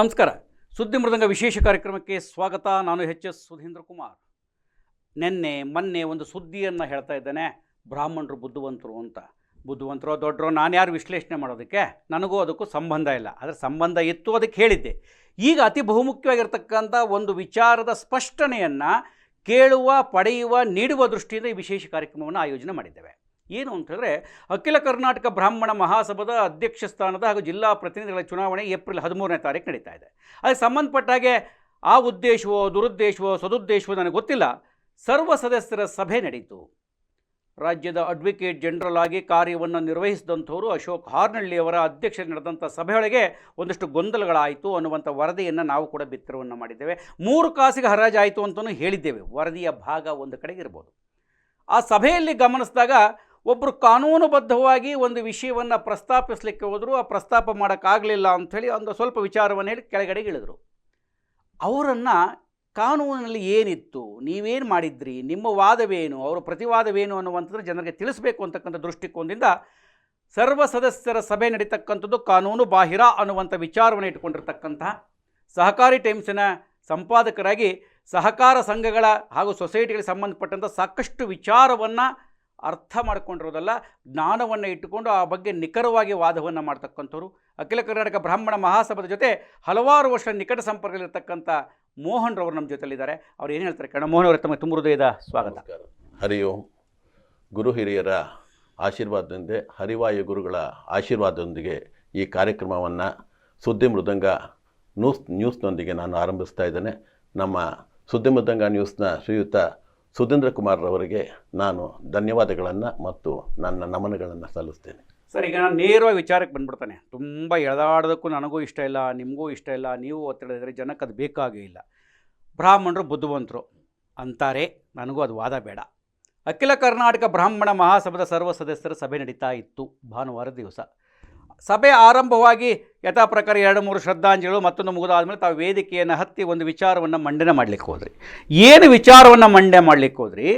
ನಮಸ್ಕಾರ. ಸುದ್ದಿ ಮೃದಂಗ ವಿಶೇಷ ಕಾರ್ಯಕ್ರಮಕ್ಕೆ ಸ್ವಾಗತ. ನಾನು ಎಚ್ ಎಸ್ ಸುಧೀಂದ್ರ ಕುಮಾರ್. ನಿನ್ನೆ, ಮೊನ್ನೆ ಒಂದು ಸುದ್ದಿಯನ್ನು ಹೇಳ್ತಾ ಇದ್ದೇನೆ. ಬ್ರಾಹ್ಮಣರು ಬುದ್ಧಿವಂತರು ಅಂತ. ಬುದ್ಧಿವಂತರು ದೊಡ್ಡರು, ನಾನು ಯಾರು ವಿಶ್ಲೇಷಣೆ ಮಾಡೋದಕ್ಕೆ? ನನಗೂ ಅದಕ್ಕೂ ಸಂಬಂಧ ಇಲ್ಲ. ಆದರೆ ಸಂಬಂಧ ಇತ್ತು ಅದಕ್ಕೆ ಹೇಳಿದ್ದೆ. ಈಗ ಅತಿ ಬಹುಮುಖ್ಯವಾಗಿರ್ತಕ್ಕಂಥ ಒಂದು ವಿಚಾರದ ಸ್ಪಷ್ಟನೆಯನ್ನು ಕೇಳುವ, ಪಡೆಯುವ, ನೀಡುವ ದೃಷ್ಟಿಯಿಂದ ಈ ವಿಶೇಷ ಕಾರ್ಯಕ್ರಮವನ್ನು ಆಯೋಜನೆ ಮಾಡಿದ್ದೇವೆ. ಏನು ಅಂತ ಅಖಿಲ ಕರ್ನಾಟಕ ಬ್ರಾಹ್ಮಣ ಮಹಾಸಭಾದ ಅಧ್ಯಕ್ಷ ಸ್ಥಾನದ ಹಾಗೂ ಜಿಲ್ಲಾ ಪ್ರತಿನಿಧಿಗಳ ಚುನಾವಣೆ ಏಪ್ರಿಲ್ ಹದಿಮೂರನೇ ತಾರೀಕು ನಡೀತಾ ಇದೆ. ಅದಕ್ಕೆ ಸಂಬಂಧಪಟ್ಟ ಹಾಗೆ ಆ ಉದ್ದೇಶವೋ, ದುರುದ್ದೇಶವೋ, ಸದುದ್ದೇಶವೋ ನನಗೆ ಗೊತ್ತಿಲ್ಲ. ಸರ್ವ ಸದಸ್ಯರ ಸಭೆ ನಡೀತು. ರಾಜ್ಯದ ಅಡ್ವೊಕೇಟ್ ಜನರಲ್ ಆಗಿ ಕಾರ್ಯವನ್ನು ನಿರ್ವಹಿಸಿದಂಥವರು ಅಶೋಕ್ ಹಾರ್ನಳ್ಳಿಯವರ ಅಧ್ಯಕ್ಷತೆ ನಡೆದಂಥ ಸಭೆಯೊಳಗೆ ಒಂದಷ್ಟು ಗೊಂದಲಗಳಾಯಿತು ಅನ್ನುವಂಥ ವರದಿಯನ್ನು ನಾವು ಕೂಡ ಬಿತ್ತರವನ್ನು ಮಾಡಿದ್ದೇವೆ. ಮೂರು ಕಾಸಿಗೆ ಹರಾಜಾಯಿತು ಅಂತಲೂ ಹೇಳಿದ್ದೇವೆ. ವರದಿಯ ಭಾಗ ಒಂದು ಕಡೆಗೆ ಇರ್ಬೋದು. ಆ ಸಭೆಯಲ್ಲಿ ಗಮನಿಸಿದಾಗ ಒಬ್ಬರು ಕಾನೂನುಬದ್ಧವಾಗಿ ಒಂದು ವಿಷಯವನ್ನು ಪ್ರಸ್ತಾಪಿಸಲಿಕ್ಕೆ ಹೋದರೂ, ಆ ಪ್ರಸ್ತಾಪ ಮಾಡೋಕ್ಕಾಗಲಿಲ್ಲ ಅಂಥೇಳಿ ಒಂದು ಸ್ವಲ್ಪ ವಿಚಾರವನ್ನು ಹೇಳಿ ಕೆಳಗಡೆಗೆ ಇಳಿದರು. ಅವರನ್ನು ಕಾನೂನಿನಲ್ಲಿ ಏನಿತ್ತು, ನೀವೇನು ಮಾಡಿದ್ರಿ, ನಿಮ್ಮ ವಾದವೇನು, ಅವರ ಪ್ರತಿವಾದವೇನು ಅನ್ನುವಂಥದ್ದು ಜನರಿಗೆ ತಿಳಿಸಬೇಕು ಅಂತಕ್ಕಂಥ ದೃಷ್ಟಿಕೋನದಿಂದ ಸರ್ವ ಸದಸ್ಯರ ಸಭೆ ನಡೀತಕ್ಕಂಥದ್ದು ಕಾನೂನು ಬಾಹಿರ ಅನ್ನುವಂಥ ವಿಚಾರವನ್ನು ಇಟ್ಕೊಂಡಿರ್ತಕ್ಕಂತಹ ಸಹಕಾರಿ ಟೈಮ್ಸಿನ ಸಂಪಾದಕರಾಗಿ ಸಹಕಾರ ಸಂಘಗಳ ಹಾಗೂ ಸೊಸೈಟಿಗಳಿಗೆ ಸಂಬಂಧಪಟ್ಟಂಥ ಸಾಕಷ್ಟು ವಿಚಾರವನ್ನು ಅರ್ಥ ಮಾಡಿಕೊಂಡಿರೋದಲ್ಲ, ಜ್ಞಾನವನ್ನು ಇಟ್ಟುಕೊಂಡು ಆ ಬಗ್ಗೆ ನಿಖರವಾಗಿ ವಾದವನ್ನು ಮಾಡ್ತಕ್ಕಂಥವ್ರು. ಅಖಿಲ ಕರ್ನಾಟಕ ಬ್ರಾಹ್ಮಣ ಮಹಾಸಭದ ಜೊತೆ ಹಲವಾರು ವರ್ಷ ನಿಕಟ ಸಂಪರ್ಕದಲ್ಲಿರ್ತಕ್ಕಂಥ ಮೋಹನ್ ರವರು ನಮ್ಮ ಜೊತೆಯಲ್ಲಿದ್ದಾರೆ ಅವ್ರು ಏನು ಹೇಳ್ತಾರೆ ಕಣ? ಮೋಹನ್ ಅವರ ತಮ್ಮ ತುಂಬ ಹೃದಯದ ಸ್ವಾಗತ. ಹರಿ ಓಂ. ಗುರು ಹಿರಿಯರ ಆಶೀರ್ವಾದದಿಂದ, ಹರಿವಾಯು ಗುರುಗಳ ಆಶೀರ್ವಾದದೊಂದಿಗೆ ಈ ಕಾರ್ಯಕ್ರಮವನ್ನು ಸುದ್ದಿ ಮೃದಂಗ ನ್ಯೂಸ್, ನ್ಯೂಸ್ನೊಂದಿಗೆ ನಾನು ಆರಂಭಿಸ್ತಾ ಇದ್ದೇನೆ. ನಮ್ಮ ಸುದ್ದಿ ಮೃದಂಗ ನ್ಯೂಸ್ನ ಶ್ರೀಯುತ ಸುಧೀಂದ್ರ ಕುಮಾರ್ರವರಿಗೆ ನಾನು ಧನ್ಯವಾದಗಳನ್ನು ಮತ್ತು ನನ್ನ ನಮನಗಳನ್ನು ಸಲ್ಲಿಸ್ತೇನೆ. ಸರ್, ಈಗ ನಾನು ನೇರವಾಗಿ ವಿಚಾರಕ್ಕೆ ಬಂದ್ಬಿಡ್ತಾನೆ. ತುಂಬ ಎಳೆದಾಡೋದಕ್ಕೂ ನನಗೂ ಇಷ್ಟ ಇಲ್ಲ, ನಿಮಗೂ ಇಷ್ಟ ಇಲ್ಲ, ನೀವು ಒತ್ತಡ ಇದ್ದರೆ ಜನಕ್ಕೆ ಅದು ಬೇಕಾಗೇ ಇಲ್ಲ. ಬ್ರಾಹ್ಮಣರು ಬುದ್ಧಿವಂತರು ಅಂತಾರೆ, ನನಗೂ ಅದು ವಾದ ಬೇಡ. ಅಖಿಲ ಕರ್ನಾಟಕ ಬ್ರಾಹ್ಮಣ ಮಹಾಸಭಾದ ಸರ್ವ ಸದಸ್ಯರ ಸಭೆ ನಡೀತಾ ಇತ್ತು ಭಾನುವಾರ ದಿವಸ. ಸಭೆ ಆರಂಭವಾಗಿ ಯಥಾ ಪ್ರಕಾರ ಎರಡು ಮೂರು ಶ್ರದ್ಧಾಂಜಲಿಗಳು ಮತ್ತೊಂದು ಮುಗಿದಾದ್ಮೇಲೆ ತಾವು ವೇದಿಕೆಯನ್ನು ಹತ್ತಿ ಒಂದು ವಿಚಾರವನ್ನು ಮಂಡನೆ ಮಾಡಲಿಕ್ಕೆ ಹೋದ್ರಿ. ಏನು ವಿಚಾರವನ್ನು ಮಂಡನೆ ಮಾಡಲಿಕ್ಕೆ ಹೋದ್ರಿ?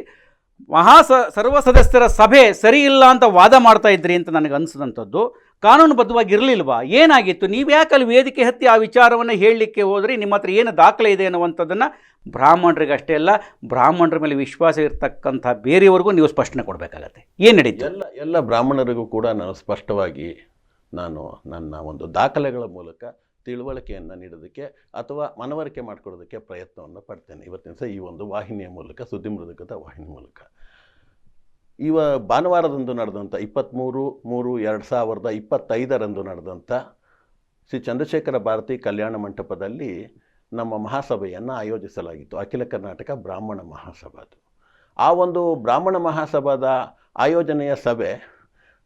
ಮಹಾ ಸ ಸರ್ವ ಸದಸ್ಯರ ಸಭೆ ಸರಿ ಇಲ್ಲ ಅಂತ ವಾದ ಮಾಡ್ತಾ ಇದ್ರಿ ಅಂತ ನನಗೆ ಅನಿಸಿದಂಥದ್ದು. ಕಾನೂನುಬದ್ಧವಾಗಿ ಇರಲಿಲ್ವಾ ಏನಾಗಿತ್ತು? ನೀವು ಅಲ್ಲಿ ವೇದಿಕೆ ಹತ್ತಿ ಆ ವಿಚಾರವನ್ನು ಹೇಳಲಿಕ್ಕೆ ಹೋದ್ರಿ? ನಿಮ್ಮ ಹತ್ರ ಏನು ದಾಖಲೆ ಇದೆ ಅನ್ನುವಂಥದ್ದನ್ನು ಬ್ರಾಹ್ಮಣರಿಗೆ ಅಷ್ಟೇ ಅಲ್ಲ, ಬ್ರಾಹ್ಮಣರ ಮೇಲೆ ವಿಶ್ವಾಸ ಇರತಕ್ಕಂಥ ಬೇರೆಯವರೆಗೂ ನೀವು ಸ್ಪಷ್ಟನೆ ಕೊಡಬೇಕಾಗತ್ತೆ. ಏನು ನಡೀತು? ಎಲ್ಲ ಎಲ್ಲ ಬ್ರಾಹ್ಮಣರಿಗೂ ಕೂಡ ನಾನು ಸ್ಪಷ್ಟವಾಗಿ ನಾನು ನನ್ನ ಒಂದು ದಾಖಲೆಗಳ ಮೂಲಕ ತಿಳುವಳಿಕೆಯನ್ನು ನೀಡೋದಕ್ಕೆ ಅಥವಾ ಮನವರಿಕೆ ಮಾಡಿಕೊಡೋದಕ್ಕೆ ಪ್ರಯತ್ನವನ್ನು ಪಡ್ತೇನೆ. ಇವತ್ತಿನ ಸಹ ಈ ಒಂದು ವಾಹಿನಿಯ ಮೂಲಕ, ಸುದ್ದಿ ಮೃದಕದ ವಾಹಿನಿ ಮೂಲಕ. ಇವ ಭಾನುವಾರದಂದು ನಡೆದಂಥ ಇಪ್ಪತ್ತ್ಮೂರು ಮೂರು, ಎರಡು ಸಾವಿರದ ಇಪ್ಪತ್ತೈದರಂದು ನಡೆದಂಥ ಶ್ರೀ ಚಂದ್ರಶೇಖರ ಭಾರತಿ ಕಲ್ಯಾಣ ಮಂಟಪದಲ್ಲಿ ನಮ್ಮ ಮಹಾಸಭೆಯನ್ನು ಆಯೋಜಿಸಲಾಗಿತ್ತು. ಅಖಿಲ ಕರ್ನಾಟಕ ಬ್ರಾಹ್ಮಣ ಮಹಾಸಭಾದು ಆ ಒಂದು ಬ್ರಾಹ್ಮಣ ಮಹಾಸಭಾದ ಆಯೋಜನೆಯ ಸಭೆ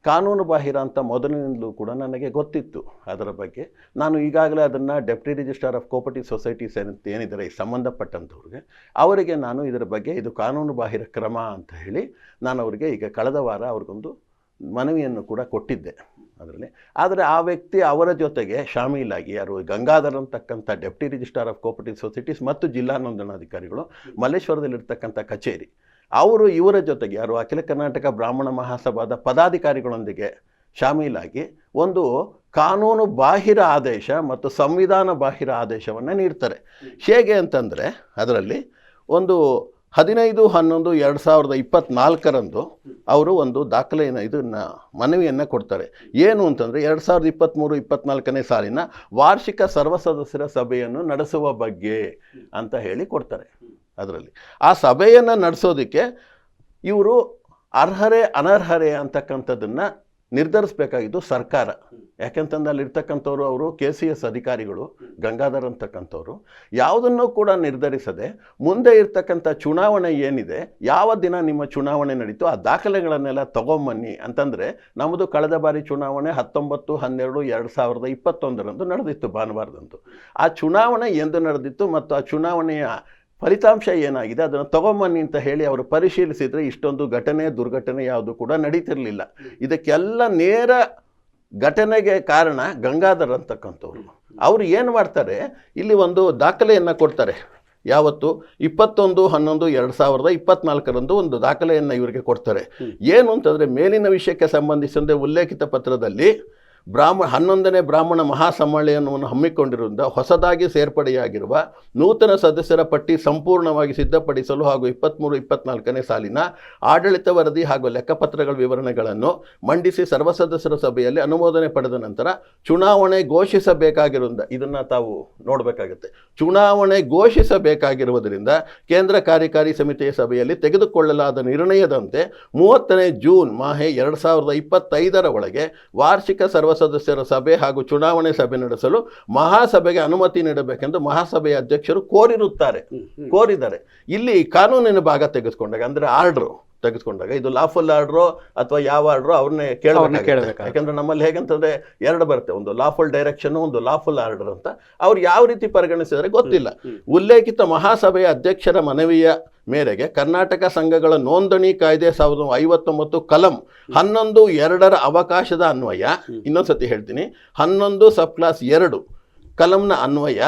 ಕಾನೂನು ಬಾಹಿರ ಅಂತ ಮೊದಲಿನಿಂದಲೂ ಕೂಡ ನನಗೆ ಗೊತ್ತಿತ್ತು ಅದರ ಬಗ್ಗೆ. ನಾನು ಈಗಾಗಲೇ ಅದನ್ನು deputy registrar of cooperative societies ಅಂತ ಏನಿದ್ದಾರೆ, ಈ ಸಂಬಂಧಪಟ್ಟಂಥವ್ರಿಗೆ, ಅವರಿಗೆ ನಾನು ಇದರ ಬಗ್ಗೆ ಇದು ಕಾನೂನು ಬಾಹಿರ ಕ್ರಮ ಅಂತ ಹೇಳಿ ನಾನು ಅವರಿಗೆ ಈಗ ಕಳೆದ ವಾರ ಅವ್ರಿಗೊಂದು ಮನವಿಯನ್ನು ಕೂಡ ಕೊಟ್ಟಿದ್ದೆ ಅದರಲ್ಲಿ. ಆದರೆ ಆ ವ್ಯಕ್ತಿ ಅವರ ಜೊತೆಗೆ ಶಾಮೀಲಾಗಿ ಯಾರು ಗಂಗಾಧರ್ ಅಂತಕ್ಕಂಥ deputy registrar of cooperative societies ಮತ್ತು ಜಿಲ್ಲಾ ನೋಂದಣಾಧಿಕಾರಿಗಳು ಮಲ್ಲೇಶ್ವರದಲ್ಲಿರ್ತಕ್ಕಂಥ ಕಚೇರಿ ಅವರು ಇವರ ಜೊತೆಗೆ, ಯಾರು ಅಖಿಲ ಕರ್ನಾಟಕ ಬ್ರಾಹ್ಮಣ ಮಹಾಸಭಾದ ಪದಾಧಿಕಾರಿಗಳೊಂದಿಗೆ ಶಾಮೀಲಾಗಿ ಒಂದು ಕಾನೂನು ಬಾಹಿರ ಆದೇಶ ಮತ್ತು ಸಂವಿಧಾನ ಬಾಹಿರ ಆದೇಶವನ್ನು ನೀಡ್ತಾರೆ. ಹೇಗೆ ಅಂತಂದರೆ, ಅದರಲ್ಲಿ ಒಂದು ಹದಿನೈದು, ಹನ್ನೊಂದು, ಎರಡು ಸಾವಿರದ ಇಪ್ಪತ್ತ್ನಾಲ್ಕರಂದು ಅವರು ಒಂದು ದಾಖಲೆಯನ್ನು, ಇದನ್ನು ಮನವಿಯನ್ನು ಕೊಡ್ತಾರೆ. ಏನು ಅಂತಂದರೆ, ಎರಡು ಸಾವಿರದ ಇಪ್ಪತ್ತ್ಮೂರು ಇಪ್ಪತ್ತ್ನಾಲ್ಕನೇ ಸಾಲಿನ ವಾರ್ಷಿಕ ಸರ್ವ ಸದಸ್ಯರ ಸಭೆಯನ್ನು ನಡೆಸುವ ಬಗ್ಗೆ ಅಂತ ಹೇಳಿ ಕೊಡ್ತಾರೆ. ಅದರಲ್ಲಿ. ಆ ಸಭೆಯನ್ನು ನಡೆಸೋದಕ್ಕೆ ಇವರು ಅರ್ಹರೇ ಅನರ್ಹರೇ ಅಂತಕ್ಕಂಥದ್ದನ್ನು ನಿರ್ಧರಿಸಬೇಕಾಗಿದ್ದು ಸರ್ಕಾರ. ಯಾಕೆಂತಂದ್ರೆ ಅಲ್ಲಿರ್ತಕ್ಕಂಥವ್ರು ಅವರು ಕೆ ಸಿ ಎಸ್ ಅಧಿಕಾರಿಗಳು, ಗಂಗಾಧರ್ ಅಂತಕ್ಕಂಥವ್ರು, ಯಾವುದನ್ನು ಕೂಡ ನಿರ್ಧರಿಸದೆ ಮುಂದೆ ಇರ್ತಕ್ಕಂಥ ಚುನಾವಣೆ ಏನಿದೆ, ಯಾವ ದಿನ ನಿಮ್ಮ ಚುನಾವಣೆ ನಡೀತು ಆ ದಾಖಲೆಗಳನ್ನೆಲ್ಲ ತೊಗೊಂಬನ್ನಿ ಅಂತಂದರೆ ನಮ್ಮದು ಕಳೆದ ಬಾರಿ ಚುನಾವಣೆ ಹತ್ತೊಂಬತ್ತು, ಹನ್ನೆರಡು, ಎರಡು ಸಾವಿರದ ಇಪ್ಪತ್ತೊಂದರಂದು ನಡೆದಿತ್ತು ಭಾನುವಾರದಂದು. ಆ ಚುನಾವಣೆ ಎಂದು ನಡೆದಿತ್ತು ಮತ್ತು ಆ ಚುನಾವಣೆಯ ಫಲಿತಾಂಶ ಏನಾಗಿದೆ? ಅದನ್ನು ತಗೊಂಬನ್ನಿ ಅಂತ ಹೇಳಿ ಅವರು ಪರಿಶೀಲಿಸಿದರೆ ಇಷ್ಟೊಂದು ಘಟನೆ ದುರ್ಘಟನೆ ಯಾವುದು ಕೂಡ ನಡೀತಿರಲಿಲ್ಲ. ಇದಕ್ಕೆಲ್ಲ ನೇರ ಘಟನೆಗೆ ಕಾರಣ ಗಂಗಾಧರ್ ಅಂತಕ್ಕಂಥವ್ರು. ಅವರು ಏನು ಮಾಡ್ತಾರೆ? ಇಲ್ಲಿ ಒಂದು ದಾಖಲೆಯನ್ನು ಕೊಡ್ತಾರೆ. ಯಾವತ್ತು? ಇಪ್ಪತ್ತೊಂದು ಹನ್ನೊಂದು ಎರಡು ಸಾವಿರದ ಇಪ್ಪತ್ನಾಲ್ಕರಂದು ಒಂದು ದಾಖಲೆಯನ್ನು ಇವರಿಗೆ ಕೊಡ್ತಾರೆ. ಏನು ಅಂತಂದರೆ ಮೇಲಿನ ವಿಷಯಕ್ಕೆ ಸಂಬಂಧಿಸಿದಂತೆ ಉಲ್ಲೇಖಿತ ಪತ್ರದಲ್ಲಿ ಬ್ರಾಹ್ಮಣ ಹನ್ನೊಂದನೇ ಬ್ರಾಹ್ಮಣ ಮಹಾಸಮ್ಮೇಳನವನ್ನು ಹಮ್ಮಿಕೊಂಡಿರುವುದರಿಂದ ಹೊಸದಾಗಿ ಸೇರ್ಪಡೆಯಾಗಿರುವ ನೂತನ ಸದಸ್ಯರ ಪಟ್ಟಿ ಸಂಪೂರ್ಣವಾಗಿ ಸಿದ್ಧಪಡಿಸಲು ಹಾಗೂ ಇಪ್ಪತ್ತ್ಮೂರು ಇಪ್ಪತ್ನಾಲ್ಕನೇ ಸಾಲಿನ ಆಡಳಿತ ವರದಿ ಹಾಗೂ ಲೆಕ್ಕಪತ್ರಗಳ ವಿವರಣೆಗಳನ್ನು ಮಂಡಿಸಿ ಸರ್ವ ಸದಸ್ಯರ ಸಭೆಯಲ್ಲಿ ಅನುಮೋದನೆ ಪಡೆದ ನಂತರ ಚುನಾವಣೆ ಘೋಷಿಸಬೇಕಾಗಿರುವುದ, ಇದನ್ನು ತಾವು ನೋಡಬೇಕಾಗುತ್ತೆ. ಚುನಾವಣೆ ಘೋಷಿಸಬೇಕಾಗಿರುವುದರಿಂದ ಕೇಂದ್ರ ಕಾರ್ಯಕಾರಿ ಸಮಿತಿಯ ಸಭೆಯಲ್ಲಿ ತೆಗೆದುಕೊಳ್ಳಲಾದ ನಿರ್ಣಯದಂತೆ ಮೂವತ್ತನೇ ಜೂನ್ ಮಾಹೆ ಎರಡು ಸಾವಿರದ ಇಪ್ಪತ್ತೈದರ ಒಳಗೆ ವಾರ್ಷಿಕ ಸರ್ವ ಸದಸ್ಯರ ಸಭೆ ಹಾಗೂ ಚುನಾವಣೆ ಸಭೆ ನಡೆಸಲು ಮಹಾಸಭೆಗೆ ಅನುಮತಿ ನೀಡಬೇಕೆಂದು ಮಹಾಸಭೆಯ ಅಧ್ಯಕ್ಷರು ಕೋರಿರುತ್ತಾರೆ. ಕೋರಿದ್ದಾರೆ. ಇಲ್ಲಿ ಕಾನೂನಿನ ಭಾಗ ತೆಗೆದುಕೊಂಡಾಗ ಅಂದರೆ ಆರ್ಡ್ರು ತೆಗೆದುಕೊಂಡಾಗ ಇದು ಲಾಫುಲ್ ಆರ್ಡ್ರು ಅಥವಾ ಯಾವ ಆರ್ಡ್ರು ಅವ್ರನ್ನೇ ಕೇಳಬೇಕು. ಯಾಕಂದ್ರೆ ನಮ್ಮಲ್ಲಿ ಹೇಗಂತಂದ್ರೆ ಎರಡು ಬರುತ್ತೆ. ಒಂದು ಲಾಫುಲ್ ಡೈರೆಕ್ಷನ್ ಒಂದು ಲಾಫುಲ್ ಆರ್ಡರ್ ಅಂತ ಅವ್ರು ಯಾವ ರೀತಿ ಪರಿಗಣಿಸಿದರೆ ಗೊತ್ತಿಲ್ಲ. ಉಲ್ಲೇಖಿತ ಮಹಾಸಭೆಯ ಅಧ್ಯಕ್ಷರ ಮನವಿಯ ಮೇರೆಗೆ ಕರ್ನಾಟಕ ಸಂಘಗಳ ನೋಂದಣಿ ಕಾಯ್ದೆ ಸಾವಿರದ ಐವತ್ತೊಂಬತ್ತು ಕಲಂ ಹನ್ನೊಂದು ಎರಡರ ಅವಕಾಶದ ಅನ್ವಯ. ಇನ್ನೊಂದ್ಸತಿ ಹೇಳ್ತೀನಿ. ಹನ್ನೊಂದು ಸಬ್ ಕ್ಲಾಸ್ ಎರಡು ಕಲಂನ ಅನ್ವಯ.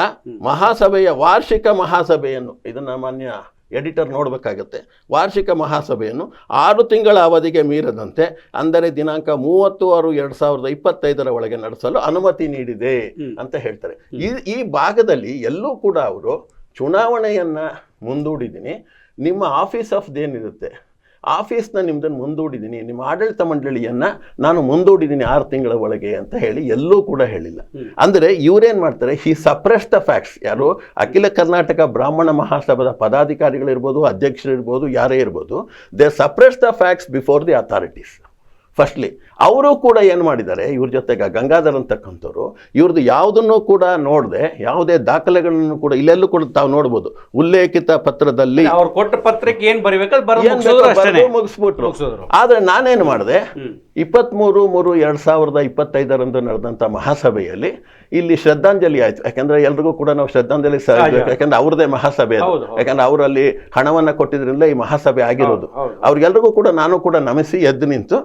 ಮಹಾಸಭೆಯ ವಾರ್ಷಿಕ ಮಹಾಸಭೆಯನ್ನು ಇದನ್ನು ಮಾನ್ಯ ಎಡಿಟರ್ ನೋಡಬೇಕಾಗತ್ತೆ. ವಾರ್ಷಿಕ ಮಹಾಸಭೆಯನ್ನು ಆರು ತಿಂಗಳ ಅವಧಿಗೆ ಮೀರದಂತೆ ಅಂದರೆ ದಿನಾಂಕ ಮೂವತ್ತು ಆರು ಎರಡು ಸಾವಿರದ ಇಪ್ಪತ್ತೈದರ ಒಳಗೆ ನಡೆಸಲು ಅನುಮತಿ ನೀಡಿದೆ ಅಂತ ಹೇಳ್ತಾರೆ. ಈ ಈ ಭಾಗದಲ್ಲಿ ಎಲ್ಲೂ ಕೂಡ ಅವರು ಚುನಾವಣೆಯನ್ನು ಮುಂದೂಡಿದ್ದೀನಿ. ನಿಮ್ಮ ಆಫೀಸ್ ಆಫ್ ಏನಿರುತ್ತೆ ಆಫೀಸ್ನ ನಿಮ್ದನ್ನು ಮುಂದೂಡಿದ್ದೀನಿ ನಿಮ್ಮ ಆಡಳಿತ ಮಂಡಳಿಯನ್ನು ನಾನು ಮುಂದೂಡಿದ್ದೀನಿ ಆರು ತಿಂಗಳ ಒಳಗೆ ಅಂತ ಹೇಳಿ ಎಲ್ಲೂ ಕೂಡ ಹೇಳಿಲ್ಲ. ಅಂದರೆ ಇವರೇನು ಮಾಡ್ತಾರೆ? He suppress the facts. ಯಾರು? ಅಖಿಲ ಕರ್ನಾಟಕ ಬ್ರಾಹ್ಮಣ ಮಹಾಸಭಾದ ಪದಾಧಿಕಾರಿಗಳಿರ್ಬೋದು ಅಧ್ಯಕ್ಷರಿರ್ಬೋದು ಯಾರೇ ಇರ್ಬೋದು they suppress the facts before the authorities. Firstly ಅವರು ಕೂಡ ಏನು ಮಾಡಿದ್ದಾರೆ? ಇವ್ರ ಜೊತೆಗೆ ಗಂಗಾಧರ್ ಅಂತಕ್ಕಂಥವ್ರು ಇವ್ರದ್ದು ಯಾವುದನ್ನು ಕೂಡ ನೋಡದೆ ಯಾವುದೇ ದಾಖಲೆಗಳನ್ನು ಕೂಡ ಇಲ್ಲೆಲ್ಲೂ ಕೂಡ ತಾವು ನೋಡ್ಬೋದು. ಉಲ್ಲೇಖಿತ ಪತ್ರದಲ್ಲಿ ಅವ್ರು ಕೊಟ್ಟ ಪತ್ರಕ್ಕೆ ಏನು ಬರಿಬೇಕು ಮುಗಿಸ್ಬಿಟ್ರು. ಆದರೆ ನಾನೇನು ಮಾಡಿದೆ? ಇಪ್ಪತ್ತ್ಮೂರು ಮೂರು ಎರಡು ಸಾವಿರದ ಇಪ್ಪತ್ತೈದರಂದು ನಡೆದಂಥ ಮಹಾಸಭೆಯಲ್ಲಿ ಇಲ್ಲಿ ಶ್ರದ್ಧಾಂಜಲಿ ಆಯ್ತು. ಯಾಕಂದ್ರೆ ಎಲ್ರಿಗೂ ಕೂಡ ನಾವು ಶ್ರದ್ಧಾಂಜಲಿ ಸಲ್ಲಿಸಬೇಕು ಯಾಕಂದ್ರೆ ಅವ್ರದೇ ಮಹಾಸಭೆ ಅದು. ಯಾಕಂದ್ರೆ ಅವರಲ್ಲಿ ಹಣವನ್ನ ಕೊಟ್ಟಿದ್ರಿಂದ ಈ ಮಹಾಸಭೆ ಆಗಿರೋದು. ಅವ್ರಿಗೆಲ್ರಿಗೂ ಕೂಡ ನಾನು ಕೂಡ ನಮಿಸಿ ಎದ್ದು ನಿಂತು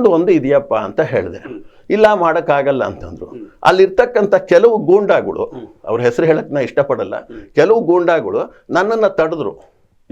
ನಂದು ಒಂದು ಇದೆಯಪ್ಪ ಅಂತ ಹೇಳಿದೆ. ಇಲ್ಲ ಮಾಡೋಕ್ಕಾಗಲ್ಲ ಅಂತಂದ್ರು. ಅಲ್ಲಿರ್ತಕ್ಕಂಥ ಕೆಲವು ಗೂಂಡಾಗಳು ಅವ್ರ ಹೆಸರು ಹೇಳಕ್ಕೆ ನಾ ಇಷ್ಟಪಡಲ್ಲ. ಕೆಲವು ಗೂಂಡಾಗಳು ನನ್ನನ್ನು ತಡೆದ್ರು.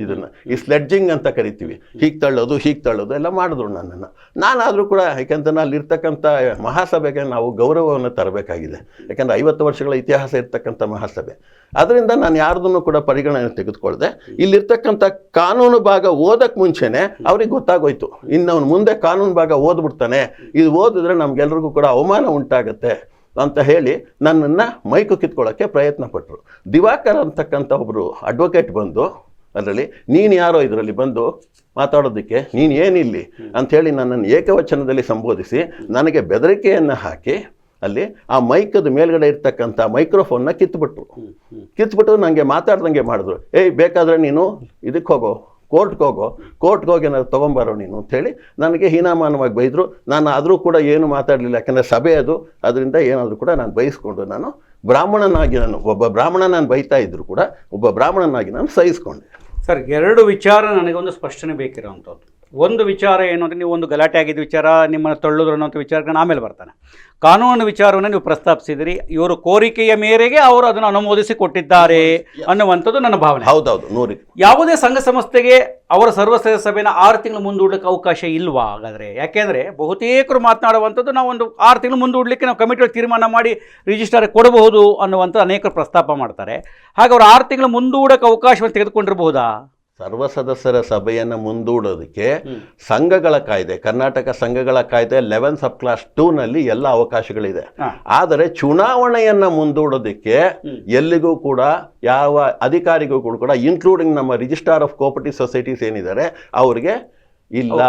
ಇದನ್ನ. ಈ ಸ್ಲೆಡ್ಜಿಂಗ್ ಅಂತ ಕರಿತೀವಿ. ಹೀಗೆ ತಳ್ಳೋದು ಹೀಗೆ ತಳ್ಳೋದು ಎಲ್ಲ ಮಾಡಿದ್ರು ನನ್ನನ್ನು. ನಾನಾದರೂ ಕೂಡ ಯಾಕಂದ್ರೆ ಅಲ್ಲಿರ್ತಕ್ಕಂಥ ಮಹಾಸಭೆಗೆ ನಾವು ಗೌರವವನ್ನು ತರಬೇಕಾಗಿದೆ. ಯಾಕೆಂದರೆ ಐವತ್ತು ವರ್ಷಗಳ ಇತಿಹಾಸ ಇರ್ತಕ್ಕಂಥ ಮಹಾಸಭೆ. ಅದರಿಂದ ನಾನು ಯಾರ್ದನ್ನು ಕೂಡ ಪರಿಗಣನೆ ತೆಗೆದುಕೊಳ್ಳದೆ ಇಲ್ಲಿರ್ತಕ್ಕಂಥ ಕಾನೂನು ಭಾಗ ಓದಕ್ಕೆ ಮುಂಚೆನೆ ಅವ್ರಿಗೆ ಗೊತ್ತಾಗೋಯ್ತು. ಇನ್ನು ಅವ್ನು ಮುಂದೆ ಕಾನೂನು ಭಾಗ ಓದ್ಬಿಡ್ತಾನೆ. ಇದು ಓದಿದ್ರೆ ನಮ್ಗೆಲ್ರಿಗೂ ಕೂಡ ಅವಮಾನ ಉಂಟಾಗುತ್ತೆ ಅಂತ ಹೇಳಿ ನನ್ನನ್ನು ಮೈಕು ಕಿತ್ಕೊಳ್ಳೋಕ್ಕೆ ಪ್ರಯತ್ನ ಪಟ್ಟರು ದಿವಾಕರ್ ಅಂತಕ್ಕಂಥ ಒಬ್ಬರು ಅಡ್ವೊಕೇಟ್ ಬಂದು ಅದರಲ್ಲಿ ನೀನು ಯಾರೋ ಇದರಲ್ಲಿ ಬಂದು ಮಾತಾಡೋದಕ್ಕೆ, ನೀನು ಏನಿಲ್ಲಿ ಅಂಥೇಳಿ ನನ್ನನ್ನು ಏಕವಚನದಲ್ಲಿ ಸಂಬೋಧಿಸಿ ನನಗೆ ಬೆದರಿಕೆಯನ್ನು ಹಾಕಿ ಅಲ್ಲಿ ಆ ಮೈಕದ ಮೇಲ್ಗಡೆ ಇರ್ತಕ್ಕಂಥ ಮೈಕ್ರೋಫೋನ್ನ ಕಿತ್ಬಿಟ್ರು ಕಿತ್ಬಿಟ್ಟು ನನಗೆ ಮಾತಾಡ್ದಂಗೆ ಮಾಡಿದ್ರು, ಏಯ್, ಬೇಕಾದರೆ ನೀನು ಇದಕ್ಕೆ ಹೋಗೋ, ಕೋರ್ಟ್ಗೆ ಹೋಗೋ, ಕೋರ್ಟ್ಗೆ ಹೋಗಿ ಏನಾದ್ರು ತೊಗೊಂಬಾರೋ ನೀನು ಅಂಥೇಳಿ ನನಗೆ ಹೀನಾಮಾನವಾಗಿ ಬೈದರು. ನಾನು ಆದರೂ ಕೂಡ ಏನು ಮಾತಾಡಲಿಲ್ಲ, ಯಾಕಂದರೆ ಸಭೆ ಅದು. ಅದರಿಂದ ಏನಾದರೂ ಕೂಡ ನಾನು ಬೈಸ್ಕೊಂಡು ನಾನು ಬ್ರಾಹ್ಮಣನಾಗಿ ನಾನು, ಒಬ್ಬ ಬ್ರಾಹ್ಮಣ ನಾನು ಬೈತಾ ಇದ್ರು ಕೂಡ, ಒಬ್ಬ ಬ್ರಾಹ್ಮಣನಾಗಿ ನಾನು ಸಹಿಸ್ಕೊಂಡೆ. ಸರ್, ಎರಡು ವಿಚಾರ ನನಗೊಂದು ಸ್ಪಷ್ಟನೆ ಬೇಕಿರೋವಂಥದ್ದು ಒಂದು ವಿಚಾರ ಏನು ಅಂದರೆ ನೀವು ಒಂದು ಗಲಾಟೆ ಆಗಿದ್ದ ವಿಚಾರ ನಿಮ್ಮನ್ನು ತಳ್ಳುದ್ರು ಅನ್ನೋಂಥ ವಿಚಾರಗಳನ್ನ ಆಮೇಲೆ ಬರ್ತಾನೆ. ಕಾನೂನು ವಿಚಾರವನ್ನು ನೀವು ಪ್ರಸ್ತಾಪಿಸಿದಿರಿ ಇವರು ಕೋರಿಕೆಯ ಮೇರೆಗೆ ಅವರು ಅದನ್ನು ಅನುಮೋದಿಸಿ ಕೊಟ್ಟಿದ್ದಾರೆ ಅನ್ನುವಂಥದ್ದು ನನ್ನ ಭಾವನೆ. ಹೌದೌದು ನೋಡಿ. ಯಾವುದೇ ಸಂಘ ಸಂಸ್ಥೆಗೆ ಅವರ ಸರ್ವಸದಸ್ಯ ಸಭೆನ ಆರು ತಿಂಗಳು ಮುಂದೂಡಲಿಕ್ಕೆ ಅವಕಾಶ ಇಲ್ವಾ ಹಾಗಾದರೆ? ಯಾಕೆಂದರೆ ಬಹುತೇಕರು ಮಾತನಾಡುವಂಥದ್ದು ನಾವು ಒಂದು ಆರು ತಿಂಗಳು ಮುಂದೂಡಲಿಕ್ಕೆ ನಾವು ಕಮಿಟಿ ತೀರ್ಮಾನ ಮಾಡಿ ರಿಜಿಸ್ಟರ್ ಕೊಡಬಹುದು ಅನ್ನುವಂಥ ಅನೇಕರು ಪ್ರಸ್ತಾಪ ಮಾಡ್ತಾರೆ. ಹಾಗೆ ಅವರು ಆರು ತಿಂಗಳು ಮುಂದೂಡಕ್ಕೆ ಅವಕಾಶವನ್ನು ತೆಗೆದುಕೊಂಡಿರಬಹುದಾ? ಸರ್ವ ಸದಸ್ಯರ ಸಭೆಯನ್ನು ಮುಂದೂಡೋದಕ್ಕೆ ಸಂಘಗಳ ಕಾಯ್ದೆ ಕರ್ನಾಟಕ ಸಂಘಗಳ ಕಾಯ್ದೆ ಲೆವೆನ್ ಸಬ್ ಕ್ಲಾಸ್ ಟೂನಲ್ಲಿ ಎಲ್ಲ ಅವಕಾಶಗಳಿದೆ. ಆದರೆ ಚುನಾವಣೆಯನ್ನ ಮುಂದೂಡೋದಕ್ಕೆ ಎಲ್ಲಿಗೂ ಕೂಡ ಯಾವ ಅಧಿಕಾರಿಗೂ ಕೂಡ ಇನ್ಕ್ಲೂಡಿಂಗ್ ನಮ್ಮ ರಿಜಿಸ್ಟ್ರಾರ್ ಆಫ್ ಕೋಪರೇಟಿವ್ ಸೊಸೈಟೀಸ್ ಏನಿದ್ದಾರೆ ಅವ್ರಿಗೆ ಇಲ್ಲ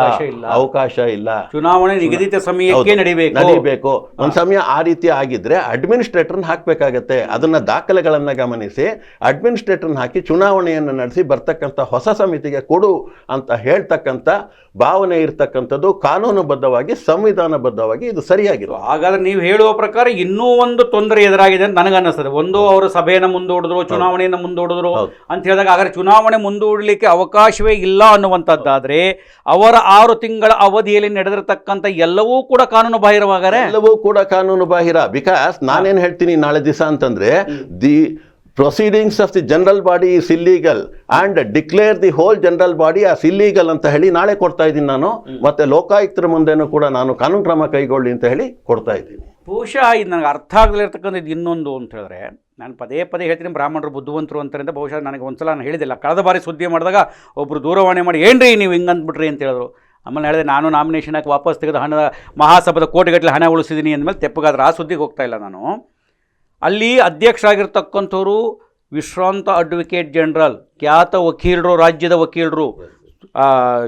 ಅವಕಾಶ ಇಲ್ಲ. ಚುನಾವಣೆ ನಿಗದಿತ ಸಮಯಕ್ಕೆ ನಡೀಬೇಕು. ನಡಿಬೇಕು. ಒಂದ್ ಸಮಯ ಆ ರೀತಿ ಆಗಿದ್ರೆ ಅಡ್ಮಿನಿಸ್ಟ್ರೇಟರ್ನ ಹಾಕ್ಬೇಕಾಗತ್ತೆ. ಅದನ್ನ ದಾಖಲೆಗಳನ್ನ ಗಮನಿಸಿ ಅಡ್ಮಿನಿಸ್ಟ್ರೇಟರ್ನ ಹಾಕಿ ಚುನಾವಣೆಯನ್ನು ನಡೆಸಿ ಬರ್ತಕ್ಕಂಥ ಹೊಸ ಸಮಿತಿಗೆ ಕೊಡು ಅಂತ ಹೇಳ್ತಕ್ಕಂಥ ಭಾವನೆ ಇರ್ತಕ್ಕಂಥದ್ದು ಕಾನೂನುಬದ್ಧವಾಗಿ ಸಂವಿಧಾನಬದ್ಧವಾಗಿ ಇದು ಸರಿಯಾಗಿರುವ ಹಾಗಾದ್ರೆ ನೀವು ಹೇಳುವ ಪ್ರಕಾರ ಇನ್ನೂ ಒಂದು ತೊಂದರೆ ಎದುರಾಗಿದೆ ಅಂತ ನನಗನ್ನಿಸ್ತದೆ. ಒಂದು ಅವರು ಸಭೆಯನ್ನು ಮುಂದೂಡಿದ್ರು ಚುನಾವಣೆಯನ್ನು ಮುಂದೂಡಿದ್ರು. ಅಂತ ಹೇಳಿದಾಗ ಹಾಗಾದ್ರೆ ಚುನಾವಣೆ ಮುಂದೂಡಲಿಕ್ಕೆ ಅವಕಾಶವೇ ಇಲ್ಲ ಅನ್ನುವಂಥದ್ದಾದ್ರೆ ಅವರ ಆರು ತಿಂಗಳ ಅವಧಿಯಲ್ಲಿ ನಡೆದಿರತಕ್ಕಂಥ ಎಲ್ಲವೂ ಕೂಡ ಕಾನೂನು ಬಾಹಿರವಾಗರೆ ಎಲ್ಲವೂ ಕೂಡ ಕಾನೂನು ಬಾಹಿರ ಬಿಕಾಸ್ ನಾನೇನು ಹೇಳ್ತೀನಿ ನಾಳೆ ದಿವಸ ಅಂತಂದ್ರೆ the proceedings of the general body is illegal and declare the whole general body as illegal ಅಂತ ಹೇಳಿ ನಾಳೆ ಕೊಡ್ತಾ ಇದ್ದೀನಿ ನಾನು. ಮತ್ತೆ ಲೋಕಾಯುಕ್ತರ ಮುಂದೆನೂ ಕೂಡ ನಾನು ಕಾನೂನು ಕ್ರಮ ಕೈಗೊಳ್ಳಿ ಅಂತ ಹೇಳಿ ಕೊಡ್ತಾ ಇದ್ದೀನಿ. ಬಹುಶಃ ಇದು ನನಗೆ ಅರ್ಥ ಆಗಲಿರ್ತಕ್ಕಂಥದ್ದು ಇನ್ನೊಂದು ಅಂತ ಹೇಳಿದ್ರೆ ನಾನು ಪದೇ ಪದೇ ಹೇಳ್ತೀನಿ, ಬ್ರಾಹ್ಮಣರು ಬುದ್ಧಿವಂತರು ಅಂತಾರಿಂದ ಬಹುಶಃ ನನಗೆ ಒಂದು ಸಲ ನಾನು ಹೇಳಿದಿಲ್ಲ ಕಳೆದ ಬಾರಿ ಸುದ್ದಿ ಮಾಡಿದಾಗ ಒಬ್ಬರು ದೂರವಾಣಿ ಮಾಡಿ, ಏನ್ರಿ ನೀವು ಹಿಂಗೆ ಅಂದ್ಬಿಟ್ರಿ? ಅಂತ ಹೇಳಿದ್ರು. ಆಮೇಲೆ ಹೇಳಿದೆ, ನಾನು ನಾಮಿನೇಷನ್ ಹಾಕಿ ವಾಪಸ್ ತೆಗೆದು ಹಣ ಮಹಾಸಭದ ಕೋಟಿಗಟ್ಟಲೆ ಹಣ ಉಳಿಸಿದ್ದೀನಿ ಅಂದಮೇಲೆ ತೆಪ್ಪಗಾದ್ರೆ ಆ ಸುದ್ದಿಗೆ ಹೋಗ್ತಾ ಇಲ್ಲ ನಾನು. ಅಲ್ಲಿ ಅಧ್ಯಕ್ಷರಾಗಿರ್ತಕ್ಕಂಥವ್ರು ವಿಶ್ರಾಂತ ಅಡ್ವೊಕೇಟ್ ಜನರಲ್, ಖ್ಯಾತ ವಕೀಲರು, ರಾಜ್ಯದ ವಕೀಲರು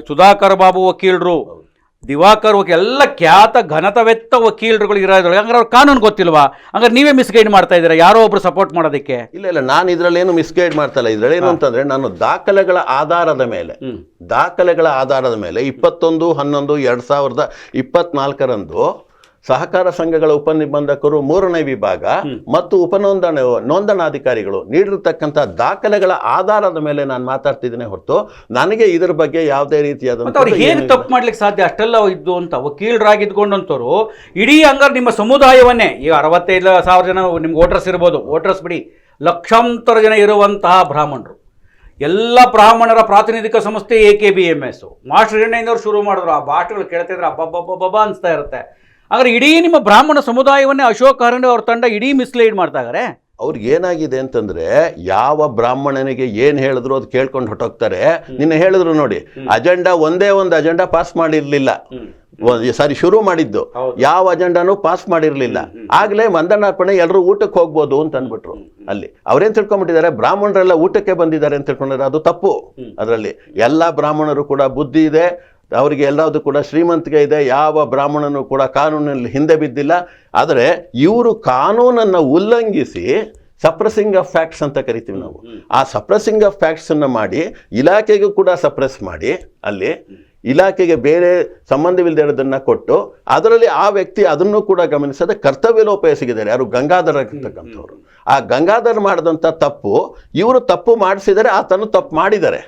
ಸುಧಾಕರ್ ಬಾಬು ವಕೀಲರು ದಿವಾಕರ್ ಎಲ್ಲ ಖ್ಯಾತ ಘನತವೆತ್ತ ವಕೀಲರುಗಳು ಇರೋದ್ರೊಳಗೆ ಹಂಗಾರೆ ಅವ್ರ ಕಾನೂನು ಗೊತ್ತಿಲ್ವಾ? ಹಂಗಾರೆ ನೀವೇ ಮಿಸ್ಗೈಡ್ ಮಾಡ್ತಾ ಇದ್ದೀರಾ? ಯಾರೋ ಒಬ್ರು ಸಪೋರ್ಟ್ ಮಾಡೋದಕ್ಕೆ? ಇಲ್ಲ ಇಲ್ಲ ನಾನು ಇದರಲ್ಲಿ ಏನು ಮಿಸ್ಗೈಡ್ ಮಾಡ್ತಾ ಇಲ್ಲ. ಇದರಲ್ಲಿ ಏನು ಅಂತಂದ್ರೆ ನಾನು ದಾಖಲೆಗಳ ಆಧಾರದ ಮೇಲೆ ದಾಖಲೆಗಳ ಆಧಾರದ ಮೇಲೆ ಇಪ್ಪತ್ತೊಂದು ಹನ್ನೊಂದು ಎರಡು ಸಾವಿರದ ಇಪ್ಪತ್ನಾಲ್ಕರಂದು ಸಹಕಾರ ಸಂಘಗಳ ಉಪನಿಬಂಧಕರು ಮೂರನೇ ವಿಭಾಗ ಮತ್ತು ಉಪನೋಂದಣ ನೋಂದಣಾಧಿಕಾರಿಗಳು ನೀಡಿರ್ತಕ್ಕಂಥ ದಾಖಲೆಗಳ ಆಧಾರದ ಮೇಲೆ ನಾನು ಮಾತಾಡ್ತಿದ್ದೇನೆ ಹೊರತು ನನಗೆ ಇದರ ಬಗ್ಗೆ ಯಾವುದೇ ರೀತಿಯಾದ ಏನು ಹೇಗೆ ತಪ್ಪು ಮಾಡ್ಲಿಕ್ಕೆ ಸಾಧ್ಯ? ಅಷ್ಟೆಲ್ಲ ಇದ್ದು ಅಂತ ವಕೀಲರಾಗಿದ್ಕೊಂಡಂಥವ್ರು ಇಡೀ ಹಂಗಾರೆ ನಿಮ್ಮ ಸಮುದಾಯವನ್ನೇ ಈಗ ಅರವತ್ತೈದು ಸಾವಿರ ಜನ ನಿಮ್ಗೆ ವೋಟರ್ಸ್ ಇರ್ಬೋದು ವೋಟರ್ಸ್ ಬಿಡಿ ಲಕ್ಷಾಂತರ ಜನ ಇರುವಂತಹ ಬ್ರಾಹ್ಮಣರು. ಎಲ್ಲ ಬ್ರಾಹ್ಮಣರ ಪ್ರಾತಿನಿಧಿಕ ಸಂಸ್ಥೆ A K B M S master ಎಣ್ಣೆಯಿಂದವ್ರು ಶುರು ಮಾಡಿದ್ರು ಆ ಭಾಷೆಗಳು ಕೇಳ್ತಿದ್ರೆ ಅಬ್ಬಬ್ಬಬ್ಬಬ್ಬ ಅನಿಸ್ತಾ ಇರುತ್ತೆ. ಹಾಗಾದ್ರೆ ಇಡೀ ನಿಮ್ಮ ಬ್ರಾಹ್ಮಣ ಸಮುದಾಯವನ್ನೇ ಅಶೋಕ್ ಕಾರಣ ಅವ್ರ ತಂಡ ಇಡೀ ಮಿಸ್ಲೀಡ್ ಮಾಡ್ತಾ ಇದಾರೆ? ಅವ್ರಿಗೆ ಏನಾಗಿದೆ ಅಂತಂದ್ರೆ ಯಾವ ಬ್ರಾಹ್ಮಣನಿಗೆ ಏನ್ ಹೇಳಿದ್ರು ಅದು ಕೇಳ್ಕೊಂಡು ಹೊಟ್ಟೋಗ್ತಾರೆ ನಿನ್ನೆ ಹೇಳಿದ್ರು ನೋಡಿ ಅಜೆಂಡಾ ಒಂದೇ ಒಂದು ಅಜೆಂಡಾ ಪಾಸ್ ಮಾಡಿರ್ಲಿಲ್ಲ. ಸಾರಿ ಶುರು ಮಾಡಿದ್ದು. ಯಾವ ಅಜೆಂಡಾನು ಪಾಸ್ ಮಾಡಿರ್ಲಿಲ್ಲ. ಆಗ್ಲೇ ಮಂದನಾರ್ಪಣೆ ಎಲ್ಲರೂ ಊಟಕ್ಕೆ ಹೋಗ್ಬೋದು ಅಂತ ಅಂದ್ಬಿಟ್ರು. ಅಲ್ಲಿ ಅವ್ರೇನ್ ತಿಳ್ಕೊಂಡ್ಬಿಟ್ಟಿದ್ದಾರೆ? ಬ್ರಾಹ್ಮಣರೆಲ್ಲ ಊಟಕ್ಕೆ ಬಂದಿದ್ದಾರೆ ಅಂತ ತಿಳ್ಕೊಂಡ್ರೆ ಅದು ತಪ್ಪು. ಅದರಲ್ಲಿ ಎಲ್ಲಾ ಬ್ರಾಹ್ಮಣರು ಕೂಡ ಬುದ್ಧಿ ಇದೆ ಅವರಿಗೆ ಎಲ್ಲದೂ ಕೂಡ ಶ್ರೀಮಂತಿಗೆ ಇದೆ. ಯಾವ ಬ್ರಾಹ್ಮಣನು ಕೂಡ ಕಾನೂನಲ್ಲಿ ಹಿಂದೆ ಬಿದ್ದಿಲ್ಲ. ಆದರೆ ಇವರು ಕಾನೂನನ್ನು ಉಲ್ಲಂಘಿಸಿ ಸಪ್ರೆಸಿಂಗ್ ಆಫ್ ಫ್ಯಾಕ್ಟ್ಸ್ ಅಂತ ಕರಿತೀವಿ ನಾವು. ಆ ಸಪ್ರೆಸಿಂಗ್ ಆಫ್ ಫ್ಯಾಕ್ಟ್ಸನ್ನು ಮಾಡಿ ಇಲಾಖೆಗೂ ಕೂಡ ಸಪ್ರೆಸ್ ಮಾಡಿ ಅಲ್ಲಿ ಇಲಾಖೆಗೆ ಬೇರೆ ಸಂಬಂಧವಿಲ್ಲದೆ ಇರೋದನ್ನ ಕೊಟ್ಟು ಅದರಲ್ಲಿ ಆ ವ್ಯಕ್ತಿ ಅದನ್ನು ಕೂಡ ಗಮನಿಸದೆ ಕರ್ತವ್ಯ ಲೋಪ ಎಸಗಿದ್ದಾರೆ ಯಾರು ಗಂಗಾಧರ ಆಗಿರ್ತಕ್ಕಂಥವ್ರು ಆ ಗಂಗಾಧರ್ ಮಾಡಿದಂಥ ತಪ್ಪು ಇವರು ತಪ್ಪು ಮಾಡಿಸಿದರೆ ಆತನು ತಪ್ಪು ಮಾಡಿದ್ದಾರೆ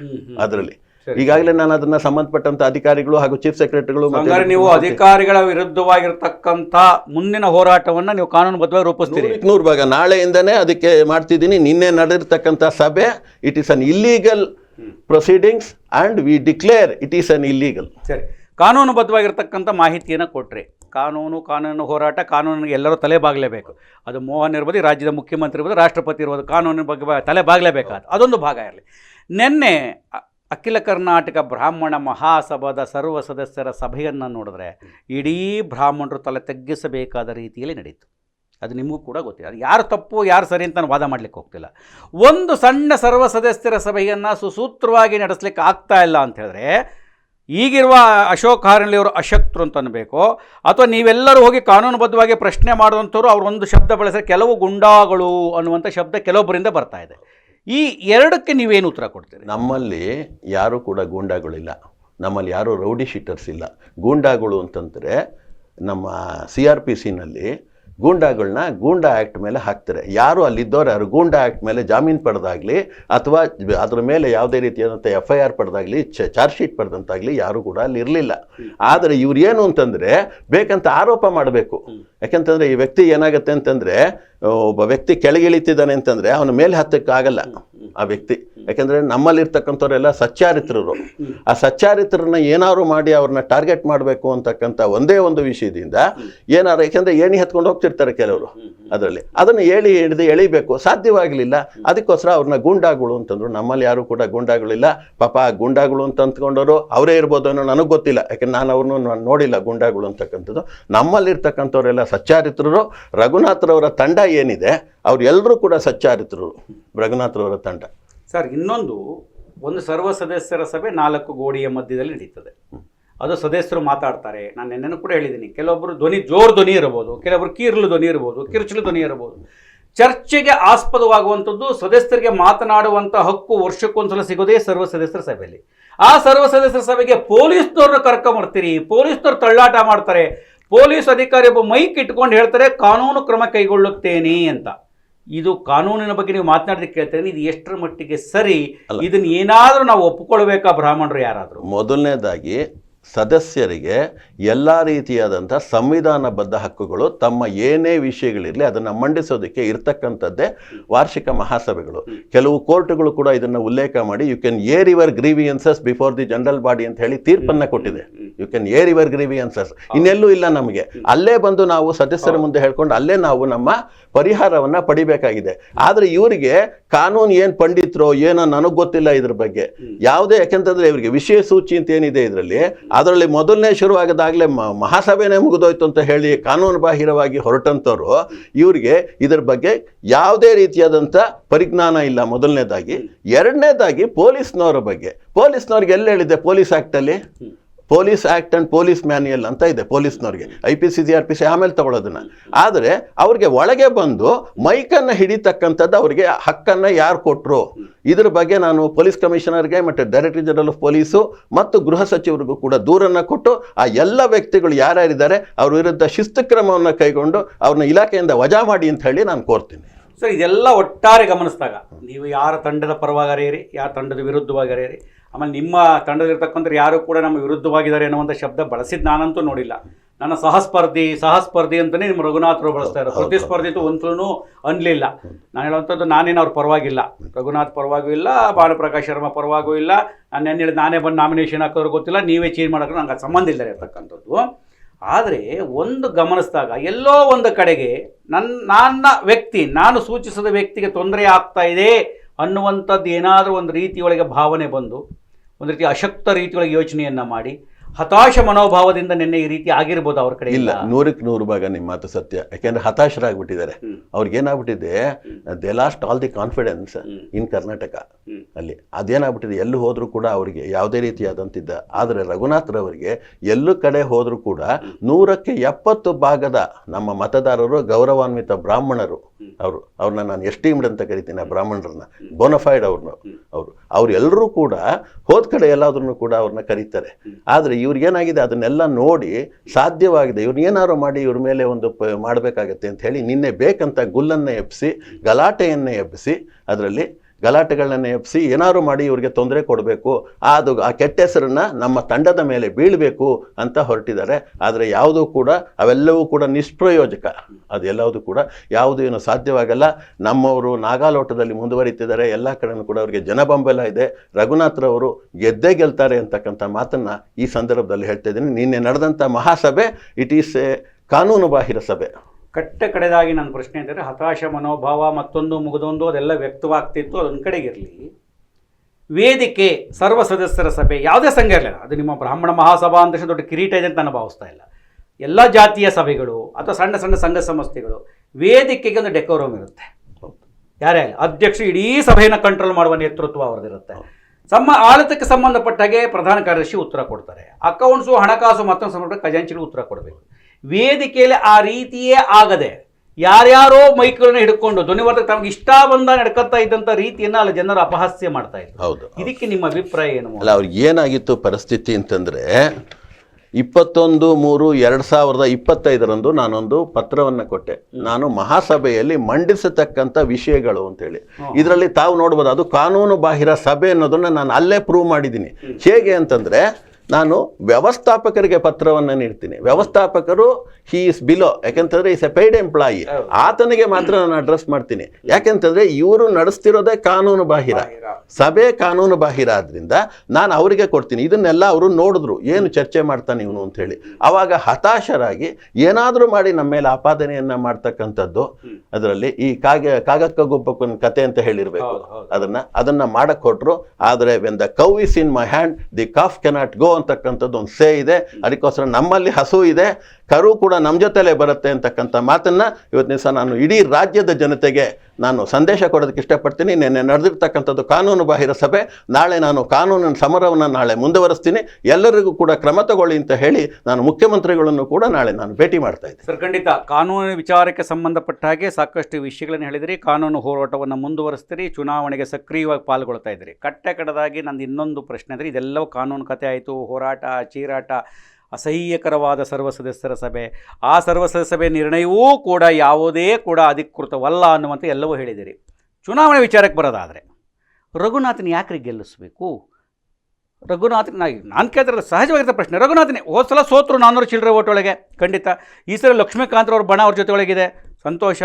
ಅದರಲ್ಲಿ. ಈಗಾಗಲೇ ನಾನು ಅದನ್ನ ಸಂಬಂಧಪಟ್ಟಂತ ಅಧಿಕಾರಿಗಳು ಹಾಗೂ ಚೀಫ್ ಸೆಕ್ರೆಟರಿಗಳು ಹಂಗಾರೆ ನೀವು ಅಧಿಕಾರಿಗಳ ವಿರುದ್ಧವಾಗಿರ್ತಕ್ಕಂಥ ಮುಂದಿನ ಹೋರಾಟವನ್ನ ನೀವು ಕಾನೂನುಬದ್ಧವಾಗಿ ರೂಪಿಸ್ತೀರಿ. ನೂರು ಭಾಗ. ನಾಳೆಯಿಂದನೇ ಅದಕ್ಕೆ ಮಾಡ್ತಿದ್ದೀನಿ. ನಿನ್ನೆ ನಡೆದಿರ್ತಕ್ಕಂಥ ಸಭೆ it is an illegal proceedings and we declare it is an illegal ಸರಿ. ಕಾನೂನುಬದ್ಧವಾಗಿರ್ತಕ್ಕಂಥ ಮಾಹಿತಿಯನ್ನು ಕೊಟ್ಟರೆ ಕಾನೂನು ಕಾನೂನು ಹೋರಾಟ ಕಾನೂನಿಗೆ ಎಲ್ಲರೂ ತಲೆ ಬಾಗಲೇಬೇಕು ಅದು ಮೋಹನ್ ಇರ್ಬೋದು ರಾಜ್ಯದ ಮುಖ್ಯಮಂತ್ರಿ ಇರ್ಬೋದು ರಾಷ್ಟ್ರಪತಿ ಇರ್ಬೋದು ಕಾನೂನಿನ ಬಗ್ಗೆ ತಲೆ ಬಾಗಲೇಬೇಕಾದ ಅದೊಂದು ಭಾಗ ಇರಲಿ. ನಿನ್ನೆ ಅಖಿಲ ಕರ್ನಾಟಕ ಬ್ರಾಹ್ಮಣ ಮಹಾಸಭಾದ ಸರ್ವ ಸದಸ್ಯರ ಸಭೆಯನ್ನು ನೋಡಿದ್ರೆ ಇಡೀ ಬ್ರಾಹ್ಮಣರು ತಲೆ ತಗ್ಗಿಸಬೇಕಾದ ರೀತಿಯಲ್ಲಿ ನಡೀತು. ಅದು ನಿಮಗೂ ಕೂಡ ಗೊತ್ತಿಲ್ಲ ಅದು ಯಾರು ತಪ್ಪು, ಯಾರು ಸರಿ ಅಂತ ವಾದ ಮಾಡಲಿಕ್ಕೆ ಹೋಗ್ತಿಲ್ಲ. ಒಂದು ಸಣ್ಣ ಸರ್ವ ಸದಸ್ಯರ ಸಭೆಯನ್ನು ಸುಸೂತ್ರವಾಗಿ ನಡೆಸಲಿಕ್ಕೆ ಆಗ್ತಾ ಇಲ್ಲ ಅಂತ ಹೇಳಿದ್ರೆ, ಈಗಿರುವ ಅಶೋಕ್ ಅವರು ಅಶಕ್ತರು ಅಂತ ಅನ್ಬೇಕು. ಅಥವಾ ನೀವೆಲ್ಲರೂ ಹೋಗಿ ಕಾನೂನುಬದ್ಧವಾಗಿ ಪ್ರಶ್ನೆ ಮಾಡುವಂಥವ್ರು ಅವ್ರು ಒಂದು ಶಬ್ದ ಬಳಸಿದ್ರೆ ಕೆಲವು ಗುಂಡಾಗಳು ಅನ್ನುವಂಥ ಶಬ್ದ ಕೆಲವೊಬ್ಬರಿಂದ ಬರ್ತಾ ಇದೆ. ಈ ಎರಡಕ್ಕೆ ನೀವೇನು ಉತ್ತರ ಕೊಡ್ತೀರಿ? ನಮ್ಮಲ್ಲಿ ಯಾರು ಕೂಡ ಗೂಂಡಾಗಳಿಲ್ಲ. ನಮ್ಮಲ್ಲಿ ಯಾರು ರೌಡಿ ಶೀಟರ್ಸ್ ಇಲ್ಲ. ಗೂಂಡಾಗಳು ಅಂತಂದರೆ ನಮ್ಮ ಸಿ ಆರ್ ಪಿ ಸಿನಲ್ಲಿ ಗೂಂಡಾಗಳನ್ನ ಗೂಂಡಾ ಆ್ಯಕ್ಟ್ ಮೇಲೆ ಹಾಕ್ತಾರೆ. ಯಾರು ಅಲ್ಲಿದ್ದವ್ರು ಯಾರು ಗೂಂಡಾ ಆ್ಯಕ್ಟ್ ಮೇಲೆ ಜಾಮೀನು ಪಡೆದಾಗಲಿ ಅಥವಾ ಅದರ ಮೇಲೆ ಯಾವುದೇ ರೀತಿಯಾದಂಥ ಎಫ್ ಐ ಆರ್ ಪಡೆದಾಗಲಿ ಚಾರ್ಜ್ ಶೀಟ್ ಪಡೆದಂತಾಗಲಿ ಯಾರು ಕೂಡ ಅಲ್ಲಿ ಇರಲಿಲ್ಲ. ಆದರೆ ಇವ್ರು ಏನು ಅಂತಂದರೆ ಬೇಕಂತ ಆರೋಪ ಮಾಡಬೇಕು. ಯಾಕಂತಂದರೆ ಈ ವ್ಯಕ್ತಿ ಏನಾಗುತ್ತೆ ಅಂತಂದರೆ ಒಬ್ಬ ವ್ಯಕ್ತಿ ಕೆಳಗಿಳಿತಿದ್ದಾನೆ ಅಂತಂದರೆ ಅವನ ಮೇಲೆ ಹತ್ತಕ್ಕಾಗಲ್ಲ ಆ ವ್ಯಕ್ತಿ. ಯಾಕಂದರೆ ನಮ್ಮಲ್ಲಿರ್ತಕ್ಕಂಥವ್ರೆಲ್ಲ ಸಚ್ಚಾರಿತ್ರರು. ಆ ಸಚ್ಚಾರಿತ್ರರನ್ನ ಏನಾದ್ರು ಮಾಡಿ ಅವ್ರನ್ನ ಟಾರ್ಗೆಟ್ ಮಾಡಬೇಕು ಅಂತಕ್ಕಂಥ ಒಂದೇ ಒಂದು ವಿಷಯದಿಂದ ಏನಾರು ಯಾಕೆಂದರೆ ಏಣಿ ಹತ್ಕೊಂಡು ಹೋಗ್ತಿರ್ತಾರೆ ಕೆಲವರು ಅದರಲ್ಲಿ. ಅದನ್ನು ಹೇಳಿ ಹಿಡಿದು ಎಳಿಬೇಕು. ಸಾಧ್ಯವಾಗಲಿಲ್ಲ. ಅದಕ್ಕೋಸ್ಕರ ಅವ್ರನ್ನ ಗೂಂಡಾಗಳು ಅಂತಂದ್ರು. ನಮ್ಮಲ್ಲಿ ಯಾರು ಕೂಡ ಗೂಂಡಾಗಳಿಲ್ಲ. ಪಾಪ ಆ ಗೂಂಡಾಗಳು ಅಂತ ಅಂದ್ಕೊಂಡವರು ಅವರೇ ಇರ್ಬೋದು ಅನ್ನೋ ನನಗೆ ಗೊತ್ತಿಲ್ಲ. ಯಾಕೆಂದ್ರೆ ನಾನು ಅವ್ರನ್ನೂ ನಾನು ನೋಡಿಲ್ಲ ಗೂಂಡಾಗಳು ಅಂತಕ್ಕಂಥದ್ದು. ನಮ್ಮಲ್ಲಿರ್ತಕ್ಕಂಥವರೆಲ್ಲ ಸಚ್ಚಾರಿತ್ರರು. ರಘುನಾಥ್ರವರ ತಂಡ ಏನಿದೆ ಅವರೆಲ್ಲರೂ ಕೂಡ ಸಚ್ಚಾರಿತ್ರರು. ರಘುನಾಥ್ರವರ ತಂಡ. ಸರ್, ಇನ್ನೊಂದು ಒಂದು ಸರ್ವ ಸದಸ್ಯರ ಸಭೆ ನಾಲ್ಕು ಗೋಡೆಯ ಮಧ್ಯದಲ್ಲಿ ನಡೀತದೆ. ಅದು ಸದಸ್ಯರು ಮಾತಾಡ್ತಾರೆ. ನಾನು ನಿನ್ನೆನೂ ಕೂಡ ಹೇಳಿದ್ದೀನಿ ಕೆಲವೊಬ್ಬರು ಧ್ವನಿ, ಜೋರು ಧ್ವನಿ ಇರಬಹುದು ಕೆಲವೊಬ್ಬರು ಕೀರ್ಲು ಧ್ವನಿ ಇರಬಹುದು, ಕಿರುಚಲು ಧ್ವನಿ ಇರಬಹುದು. ಚರ್ಚೆಗೆ ಆಸ್ಪದವಾಗುವಂಥದ್ದು ಸದಸ್ಯರಿಗೆ ಮಾತನಾಡುವಂಥ ಹಕ್ಕು ವರ್ಷಕ್ಕೊಂದ್ಸಲ ಸಿಗೋದೇ ಸರ್ವ ಸದಸ್ಯರ ಸಭೆಯಲ್ಲಿ. ಆ ಸರ್ವ ಸದಸ್ಯರ ಸಭೆಗೆ ಪೊಲೀಸ್ನವ್ರನ್ನ ಕರ್ಕೊಂಬರ್ತೀರಿ. ಪೊಲೀಸ್ನವ್ರು ತಳ್ಳಾಟ ಮಾಡ್ತಾರೆ. ಪೊಲೀಸ್ ಅಧಿಕಾರಿ ಒಬ್ಬ ಮೈಕ್ ಇಟ್ಕೊಂಡು ಹೇಳ್ತಾರೆ, ಕಾನೂನು ಕ್ರಮ ಕೈಗೊಳ್ಳುತ್ತೇನೆ ಅಂತ. ಇದು ಕಾನೂನಿನ ಬಗ್ಗೆ ನೀವು ಮಾತನಾಡೋದಕ್ಕೆ ಕೇಳ್ತೇನೆ ಇದು ಎಷ್ಟರ ಮಟ್ಟಿಗೆ ಸರಿ. ಇದನ್ನ ಏನಾದರೂ ನಾವು ಒಪ್ಪಿಕೊಳ್ಬೇಕಾ ಬ್ರಾಹ್ಮಣರು ಯಾರಾದರೂ? ಮೊದಲನೇದಾಗಿ ಸದಸ್ಯರಿಗೆ ಎಲ್ಲ ರೀತಿಯಾದಂಥ ಸಂವಿಧಾನಬದ್ಧ ಹಕ್ಕುಗಳು ತಮ್ಮ ಏನೇ ವಿಷಯಗಳಿರಲಿ ಅದನ್ನು ಮಂಡಿಸೋದಕ್ಕೆ ಇರ್ತಕ್ಕಂಥದ್ದೇ ವಾರ್ಷಿಕ ಮಹಾಸಭೆಗಳು. ಕೆಲವು ಕೋರ್ಟ್ಗಳು ಕೂಡ ಇದನ್ನು ಉಲ್ಲೇಖ ಮಾಡಿ you can air your grievances before the general body ಅಂತ ಹೇಳಿ ತೀರ್ಪನ್ನು ಕೊಟ್ಟಿದೆ. You can air your grievances ಇನ್ನೆಲ್ಲೂ ಇಲ್ಲ ನಮಗೆ. ಅಲ್ಲೇ ಬಂದು ನಾವು ಸದಸ್ಯರ ಮುಂದೆ ಹೇಳ್ಕೊಂಡು ಅಲ್ಲೇ ನಾವು ನಮ್ಮ ಪರಿಹಾರವನ್ನು ಪಡಿಬೇಕಾಗಿದೆ. ಆದರೆ ಇವರಿಗೆ ಕಾನೂನು ಏನು ಪಂಡಿತರೋ, ಏನೋ ನನಗೆ ಗೊತ್ತಿಲ್ಲ ಇದ್ರ ಬಗ್ಗೆ. ಯಾವುದೇ, ಯಾಕೆಂತಂದರೆ ಇವರಿಗೆ ವಿಷಯ ಸೂಚಿ ಅಂತ ಏನಿದೆ ಇದರಲ್ಲಿ, ಅದರಲ್ಲಿ ಮೊದಲನೇ ಶುರುವಾಗದಾಗಲೇ ಮಹಾಸಭೆನೇ ಮುಗಿದೋಯ್ತು ಅಂತ ಹೇಳಿ ಕಾನೂನು ಬಾಹಿರವಾಗಿ ಹೊರಟಂಥವ್ರು ಇವರಿಗೆ ಇದ್ರ ಬಗ್ಗೆ ಯಾವುದೇ ರೀತಿಯಾದಂಥ ಪರಿಜ್ಞಾನ ಇಲ್ಲ ಮೊದಲನೇದಾಗಿ. ಎರಡನೇದಾಗಿ ಪೊಲೀಸ್ನವರ ಬಗ್ಗೆ. ಪೊಲೀಸ್ನವ್ರಿಗೆ ಎಲ್ಲಿ ಹೇಳಿದೆ police ಆ್ಯಕ್ಟಲ್ಲಿ police act and police manual ಅಂತ ಇದೆ ಪೊಲೀಸ್ನವ್ರಿಗೆ. I P C C R P C ಆಮೇಲೆ ತಗೊಳ್ಳೋದನ್ನ ಆದರೆ ಅವ್ರಿಗೆ ಒಳಗೆ ಬಂದು ಮೈಕನ್ನು ಹಿಡಿತಕ್ಕಂಥದ್ದು ಅವ್ರಿಗೆ ಹಕ್ಕನ್ನು ಯಾರು ಕೊಟ್ಟರು ಇದ್ರ ಬಗ್ಗೆ ನಾನು ಪೊಲೀಸ್ ಕಮಿಷನರ್ಗೆ ಮತ್ತು ಡೈರೆಕ್ಟರ್ ಜನರಲ್ ಆಫ್ ಪೊಲೀಸು ಮತ್ತು ಗೃಹ ಸಚಿವರಿಗೂ ಕೂಡ ದೂರನ್ನು ಕೊಟ್ಟು ಆ ಎಲ್ಲ ವ್ಯಕ್ತಿಗಳು ಯಾರ್ಯಾರಿದ್ದಾರೆ ಅವ್ರ ವಿರುದ್ಧ ಶಿಸ್ತು ಕ್ರಮವನ್ನು ಕೈಗೊಂಡು ಅವ್ರನ್ನ ಇಲಾಖೆಯಿಂದ ವಜಾ ಮಾಡಿ ಅಂತ ಹೇಳಿ ನಾನು ಕೋರ್ತೀನಿ. ಸರ್, ಇದೆಲ್ಲ ಒಟ್ಟಾರೆ ಗಮನಿಸಿದಾಗ ನೀವು ಯಾರ ತಂಡದ ಪರವಾಗಿರಿ ಯಾರ ತಂಡದ ವಿರುದ್ಧವಾಗಿರಿ ಆಮೇಲೆ ನಿಮ್ಮ ತಂಡದಲ್ಲಿರ್ತಕ್ಕಂಥ ಯಾರು ಕೂಡ ನಮ್ಮ ವಿರುದ್ಧವಾಗಿದ್ದಾರೆ ಅನ್ನುವಂಥ ಶಬ್ದ ಬಳಸಿದ್ದು ನಾನಂತೂ ನೋಡಿಲ್ಲ. ನನ್ನ ಸಹಸ್ಪರ್ಧಿ ಸಹಸ್ಪರ್ಧಿ ಅಂತಲೇ ನಿಮ್ಮ ರಘುನಾಥರು ಬಳಸ್ತಾ ಪ್ರತಿಸ್ಪರ್ಧಿ ಒಂದ್ಸೂ ಅನ್ಲಿಲ್ಲ. ನಾನು ಹೇಳುವಂಥದ್ದು ನಾನೇನು ಅವ್ರ ಪರವಾಗಿಲ್ಲ. ರಘುನಾಥ್ ಪರವಾಗೂ ಇಲ್ಲ ಭಾನುಪ್ರಕಾಶ್ ಶರ್ಮಾ ಪರವಾಗೂ ಇಲ್ಲ. ನಾನು ಏನು ಹೇಳಿ ನಾನೇ ಬಂದು ನಾಮಿನೇಷನ್ ಹಾಕೋರು ಗೊತ್ತಿಲ್ಲ ನೀವೇ ಚೇಂಜ್ ಮಾಡೋಕೆ ನಂಗೆ ಸಂಬಂಧ ಇಲ್ಲ ಇರ್ತಕ್ಕಂಥದ್ದು. ಆದರೆ ಒಂದು ಗಮನಿಸಿದಾಗ ಎಲ್ಲೋ ಒಂದು ಕಡೆಗೆ ನನ್ನ ನನ್ನ ವ್ಯಕ್ತಿ ನಾನು ಸೂಚಿಸಿದ ವ್ಯಕ್ತಿಗೆ ತೊಂದರೆ ಆಗ್ತಾ ಇದೆ ಅನ್ನುವಂಥದ್ದು ಏನಾದರೂ ಒಂದು ರೀತಿಯೊಳಗೆ ಭಾವನೆ ಬಂದು ಒಂದು ರೀತಿ ಅಶಕ್ತ ರೀತಿಯೊಳಗೆ ಯೋಚನೆಯನ್ನು ಮಾಡಿ ಹತಾಶ ಮನೋಭಾವದಿಂದ ನಿನ್ನೆ ಈ ರೀತಿ ಆಗಿರ್ಬೋದು ಅವ್ರ ಕಡೆ ಇಲ್ಲ ನೂರಕ್ಕೆ ನೂರು ಭಾಗ ನಿಮ್ಮ ಮಾತು ಸತ್ಯ. ಯಾಕೆಂದ್ರೆ ಹತಾಶರಾಗ್ಬಿಟ್ಟಿದ್ದಾರೆ. ಅವ್ರಿಗೆ ಏನಾಗ್ಬಿಟ್ಟಿದೆ they lost all the confidence in Karnataka. ಅಲ್ಲಿ. ಅದೇನಾಗ್ಬಿಟ್ಟಿದೆ ಎಲ್ಲಿ ಹೋದ್ರೂ ಕೂಡ ಅವರಿಗೆ ಯಾವುದೇ ರೀತಿಯಾದಂತಿದ್ದ ಆದರೆ ರಘುನಾಥ್ರವರಿಗೆ ಎಲ್ಲೂ ಕಡೆ ಹೋದ್ರೂ ಕೂಡ ನೂರಕ್ಕೆ ಎಪ್ಪತ್ತು ಭಾಗದ ನಮ್ಮ ಮತದಾರರು ಗೌರವಾನ್ವಿತ ಬ್ರಾಹ್ಮಣರು. ಅವರು ಅವ್ರನ್ನ ನಾನು ಎಸ್ಟೀಮ್ಡ್ ಅಂತ ಕರಿತೀನಿ ಆ ಬ್ರಾಹ್ಮಣರನ್ನ. ಬೋನಫೈಡ್ ಅವ್ರನ್ನ. ಅವರು ಅವ್ರೆಲ್ಲರೂ ಕೂಡ ಹೋದ ಕಡೆ ಎಲ್ಲಾದ್ರೂ ಕೂಡ ಅವ್ರನ್ನ ಕರೀತಾರೆ. ಆದರೆ ಇವ್ರಿಗೇನಾಗಿದೆ? ಅದನ್ನೆಲ್ಲ ನೋಡಿ ಸಾಧ್ಯವಾಗಿದೆ. ಇವ್ರನ್ನ ಏನಾದ್ರು ಮಾಡಿ ಇವ್ರ ಮೇಲೆ ಒಂದು ಪ ಮಾಡಬೇಕಾಗತ್ತೆ ಅಂತ ಹೇಳಿ ನಿನ್ನೆ ಬೇಕಂತ ಗುಲ್ಲನ್ನು ಎಬ್ಬಿಸಿ ಗಲಾಟೆಯನ್ನೇ ಎಬ್ಬಿಸಿ ಅದರಲ್ಲಿ ಗಲಾಟೆಗಳನ್ನ ಎಪ್ಪಿಸಿ ಏನಾದ್ರು ಮಾಡಿ ಇವರಿಗೆ ತೊಂದರೆ ಕೊಡಬೇಕು, ಅದು ಆ ಕೆಟ್ಟ ಹೆಸರನ್ನು ನಮ್ಮ ತಂಡದ ಮೇಲೆ ಬೀಳಬೇಕು ಅಂತ ಹೊರಟಿದ್ದಾರೆ. ಆದರೆ ಯಾವುದೂ ಕೂಡ ಅವೆಲ್ಲವೂ ಕೂಡ ನಿಷ್ಪ್ರಯೋಜಕ. ಅದೆಲ್ಲವೂ ಕೂಡ ಯಾವುದು ಏನು ಸಾಧ್ಯವಾಗಲ್ಲ. ನಮ್ಮವರು ನಾಗಾಲೋಟದಲ್ಲಿ ಮುಂದುವರಿತಿದ್ದಾರೆ. ಎಲ್ಲ ಕಡೆಯೂ ಕೂಡ ಅವರಿಗೆ ಜನಬಂಬಲ ಇದೆ. ರಘುನಾಥ್ರವರು ಗೆದ್ದೇ ಗೆಲ್ತಾರೆ ಅಂತಕ್ಕಂಥ ಮಾತನ್ನ ಈ ಸಂದರ್ಭದಲ್ಲಿ ಹೇಳ್ತಾ ಇದ್ದೀನಿ. ನಿನ್ನೆ ನಡೆದಂಥ ಮಹಾಸಭೆ ಇಟ್ ಈಸ್ ಎ ಕಾನೂನು ಬಾಹಿರ ಸಭೆ. ಕಟ್ಟ ಕಡೆದಾಗಿ ನನ್ನ ಪ್ರಶ್ನೆ ಅಂದರೆ ಹತಾಶ ಮನೋಭಾವ ಮತ್ತೊಂದು ಮುಗಿದೊಂದು ಅದೆಲ್ಲ ವ್ಯಕ್ತವಾಗ್ತಿತ್ತು, ಅದೊಂದು ಕಡೆಗಿರಲಿ. ವೇದಿಕೆ, ಸರ್ವ ಸದಸ್ಯರ ಸಭೆ, ಯಾವುದೇ ಸಂಘ ಇರಲಿಲ್ಲ. ಅದು ನಿಮ್ಮ ಬ್ರಾಹ್ಮಣ ಮಹಾಸಭಾ ಅಂತ ದೊಡ್ಡ ಕಿರೀಟ ಇದೆ ಅಂತ ನಾನು ಭಾವಿಸ್ತಾ ಇಲ್ಲ. ಎಲ್ಲ ಜಾತಿಯ ಸಭೆಗಳು ಅಥವಾ ಸಣ್ಣ ಸಣ್ಣ ಸಂಘ ಸಂಸ್ಥೆಗಳು, ವೇದಿಕೆಗೆ ಒಂದು ಡೆಕೋರೋಮ್ ಇರುತ್ತೆ. ಯಾರೇ ಆಗಲಿ, ಅಧ್ಯಕ್ಷ ಇಡೀ ಸಭೆಯನ್ನು ಕಂಟ್ರೋಲ್ ಮಾಡುವ ನೇತೃತ್ವ ಅವರದಿರುತ್ತೆ ಸಮ ಆಳತಕ್ಕೆ ಸಂಬಂಧಪಟ್ಟ ಹಾಗೆ ಪ್ರಧಾನ ಕಾರ್ಯದರ್ಶಿ ಉತ್ತರ ಕೊಡ್ತಾರೆ. ಅಕೌಂಟ್ಸು ಹಣಕಾಸು ಮತ್ತೊಂದು ಸಂಬಂಧ ಖಜಾಂಚಿಗೆ ಉತ್ತರ ಕೊಡಬೇಕು. ವೇದಿಕೆಯಲ್ಲಿ ಆ ರೀತಿಯೇ ಆಗದೆ ಯಾರ್ಯಾರೋ ಮೈಕ್ಗಳನ್ನ ಹಿಡ್ಕೊಂಡು ಧ್ವನಿವರ್ಧಕ ತಮಗೆ ಇಷ್ಟ ಬಂದ ನಡ್ಕೊತಾ ಇದ್ದಂಥ ರೀತಿಯನ್ನ ಅಲ್ಲಿ ಜನರು ಅಪಹಾಸ್ಯ ಮಾಡ್ತಾ ಇದ್ರು. ಹೌದು ಇದಕ್ಕೆ ನಿಮ್ಮ ಅಭಿಪ್ರಾಯ ಏನು ಅಲ್ಲ ಅವ್ರಿಗೆ ಏನಾಗಿತ್ತು ಪರಿಸ್ಥಿತಿ ಅಂತಂದ್ರೆ ಇಪ್ಪತ್ತೊಂದು ಮೂರು ಎರಡು ಸಾವಿರದ ಇಪ್ಪತ್ತೈದರಂದು ನಾನೊಂದು ಪತ್ರವನ್ನು ಕೊಟ್ಟೆ. ನಾನು ಮಹಾಸಭೆಯಲ್ಲಿ ಮಂಡಿಸತಕ್ಕಂಥ ವಿಷಯಗಳು ಅಂತೇಳಿ. ಇದರಲ್ಲಿ ತಾವು ನೋಡ್ಬೋದು ಅದು ಕಾನೂನು ಬಾಹಿರ ಸಭೆ ಅನ್ನೋದನ್ನ ನಾನು ಅಲ್ಲೇ ಪ್ರೂವ್ ಮಾಡಿದ್ದೀನಿ. ಹೇಗೆ ಅಂತಂದರೆ ನಾನು ವ್ಯವಸ್ಥಾಪಕರಿಗೆ ಪತ್ರವನ್ನು ನೀಡ್ತೀನಿ. ವ್ಯವಸ್ಥಾಪಕರು ಹಿ ಇಸ್ ಬಿಲೋ ಯಾಕೆಂತಂದ್ರೆ ಇಸ್ ಎ ಪೇಯ್ಡ್ ಎಂಪ್ಲಾಯಿ ಆತನಿಗೆ ಮಾತ್ರ ನಾನು ಅಡ್ರೆಸ್ ಮಾಡ್ತೀನಿ. ಯಾಕೆಂತಂದ್ರೆ ಇವರು ನಡೆಸ್ತಿರೋದೇ ಕಾನೂನು ಬಾಹಿರ. ಸಭೆ ಕಾನೂನು ಬಾಹಿರ ಆದ್ರಿಂದ ನಾನು ಅವರಿಗೆ ಕೊಡ್ತೀನಿ. ಇದನ್ನೆಲ್ಲ ಅವರು ನೋಡಿದ್ರು. ಏನು ಚರ್ಚೆ ಮಾಡ್ತಾನೆ ಇವನು ಅಂತ ಹೇಳಿ. ಅವಾಗ ಹತಾಶರಾಗಿ ಏನಾದರೂ ಮಾಡಿ ನಮ್ಮ ಮೇಲೆ ಆಪಾದನೆಯನ್ನ ಮಾಡ್ತಕ್ಕಂಥದ್ದು ಅದರಲ್ಲಿ ಈ ಕಾಗೆ ಕಾಗಕ್ಕ ಗುಬ್ಬಕ್ಕನ ಕತೆ ಅಂತ ಹೇಳಿರ್ಬೇಕು. ಅದನ್ನ ಅದನ್ನ ಮಾಡಕ್ ಕೊಟ್ರು. ಆದರೆ when the cow is in my hand the calf cannot go ಅಂತಕ್ಕಂಥದ್ದು ಒಂದು ಸೇ ಇದೆ. ಅದಕ್ಕೋಸ್ಕರ ನಮ್ಮಲ್ಲಿ ಹಸು ಇದೆ. ಕರು ಕೂಡ ನಮ್ಮ ಜೊತೆಲೇ ಬರುತ್ತೆ ಅಂತಕ್ಕಂಥ ಮಾತನ್ನ ಇವತ್ತಿನ ದಿವಸ ನಾನು ಇಡೀ ರಾಜ್ಯದ ಜನತೆಗೆ ನಾನು ಸಂದೇಶ ಕೊಡೋದಕ್ಕೆ ಇಷ್ಟಪಡ್ತೀನಿ. ನಿನ್ನೆ ನಡೆದಿರ್ತಕ್ಕಂಥದ್ದು ಕಾನೂನು ಬಾಹಿರ ಸಭೆ. ನಾಳೆ ನಾನು ಕಾನೂನಿನ ಸಮರವನ್ನು ನಾಳೆ ಮುಂದುವರಿಸ್ತೀನಿ. ಎಲ್ಲರಿಗೂ ಕೂಡ ಕ್ರಮ ತಗೊಳ್ಳಿ ಅಂತ ಹೇಳಿ ನಾನು ಮುಖ್ಯಮಂತ್ರಿಗಳನ್ನು ಕೂಡ ನಾಳೆ ನಾನು ಭೇಟಿ ಮಾಡ್ತಾ ಇದ್ದೀನಿ. ಸರ್, ಖಂಡಿತ ಕಾನೂನು ವಿಚಾರಕ್ಕೆ ಸಂಬಂಧಪಟ್ಟ ಹಾಗೆ ಸಾಕಷ್ಟು ವಿಷಯಗಳನ್ನು ಹೇಳಿದಿರಿ. ಕಾನೂನು ಹೋರಾಟವನ್ನು ಮುಂದುವರಿಸ್ತೀರಿ. ಚುನಾವಣೆಗೆ ಸಕ್ರಿಯವಾಗಿ ಪಾಲ್ಗೊಳ್ತಾ ಇದ್ದೀರಿ. ಕಟ್ಟೆ ಕಡದಾಗಿ ನಂದು ಇನ್ನೊಂದು ಪ್ರಶ್ನೆ ಅಂದರೆ, ಇದೆಲ್ಲವೂ ಕಾನೂನು ಕತೆ ಆಯಿತು. ಹೋರಾಟ, ಚೀರಾಟ ಅಸಹ್ಯಕರವಾದ ಸರ್ವ ಸದಸ್ಯರ ಸಭೆ, ಆ ಸರ್ವ ಸದಸ್ಯ ಸಭೆ ನಿರ್ಣಯವೂ ಕೂಡ ಯಾವುದೇ ಕೂಡ ಅಧಿಕೃತವಲ್ಲ ಅನ್ನುವಂಥ ಎಲ್ಲವೂ ಹೇಳಿದಿರಿ ಚುನಾವಣೆ ವಿಚಾರಕ್ಕೆ ಬರೋದಾದರೆ, ರಘುನಾಥನ ಯಾಕ್ರಿ ಗೆಲ್ಲಿಸ್ಬೇಕು? ರಘುನಾಥ್ ನಾ, ನಾನು ಕೇಳ್ತಿರೋದು ಸಹಜವಾಗಿರೋ ಪ್ರಶ್ನೆ. ರಘುನಾಥನೇ ಹೋದ ಸಲ ಸೋತರು ನಾನ್ನೂರು ಚಿಲ್ಲರೆ ಓಟೊಳಗೆ, ಖಂಡಿತ. ಈ ಸಲ ಲಕ್ಷ್ಮೀಕಾಂತ್ ಅವ್ರ ಬಣ ಅವ್ರ ಜೊತೆ ಒಳಗಿದೆ ಸಂತೋಷ.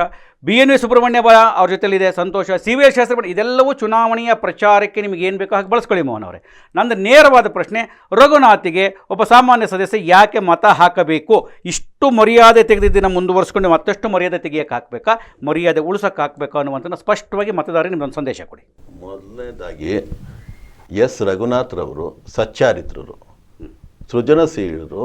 ಬಿ ಎನ್ ವಿ ಸುಬ್ರಹ್ಮಣ್ಯ ಬಲ ಅವ್ರ ಜೊತೆಲಿದೆ, ಸಂತೋಷ. ಸಿ ವಿ ಎಸ್ ಶಾಸ್ತ್ರಿ ಇದೆಲ್ಲವೂ ಚುನಾವಣೆಯ ಪ್ರಚಾರಕ್ಕೆ ನಿಮಗೆ ಏನು ಬೇಕೋ ಹಾಗೆ ಬಳಸ್ಕೊಳ್ಳಿ ಮೋಹನ್ ಅವರೇ ನಂದು ನೇರವಾದ ಪ್ರಶ್ನೆ, ರಘುನಾಥಿಗೆ ಒಬ್ಬ ಸಾಮಾನ್ಯ ಸದಸ್ಯ ಯಾಕೆ ಮತ ಹಾಕಬೇಕು? ಇಷ್ಟು ಮರ್ಯಾದೆ ತೆಗೆದಿದ್ದನ್ನು ಮುಂದುವರಿಸ್ಕೊಂಡು ಮತ್ತಷ್ಟು ಮರ್ಯಾದೆ ತೆಗಿಯಕ್ಕೆ ಹಾಕಬೇಕಾ? ಮರ್ಯಾದೆ ಉಳಿಸೋಕೆ ಹಾಕಬೇಕಾ ಅನ್ನುವಂಥದ್ದು ಸ್ಪಷ್ಟವಾಗಿ ಮತದಾರರಿಗೆ ನಿಮ್ಮೊಂದು ಸಂದೇಶ ಕೊಡಿ. ಮೊದಲನೇದಾಗಿ, ಎಸ್ ರಘುನಾಥ್ರವರು ಸಚ್ಚಾರಿತ್ರರು ಸೃಜನಶೀಲರು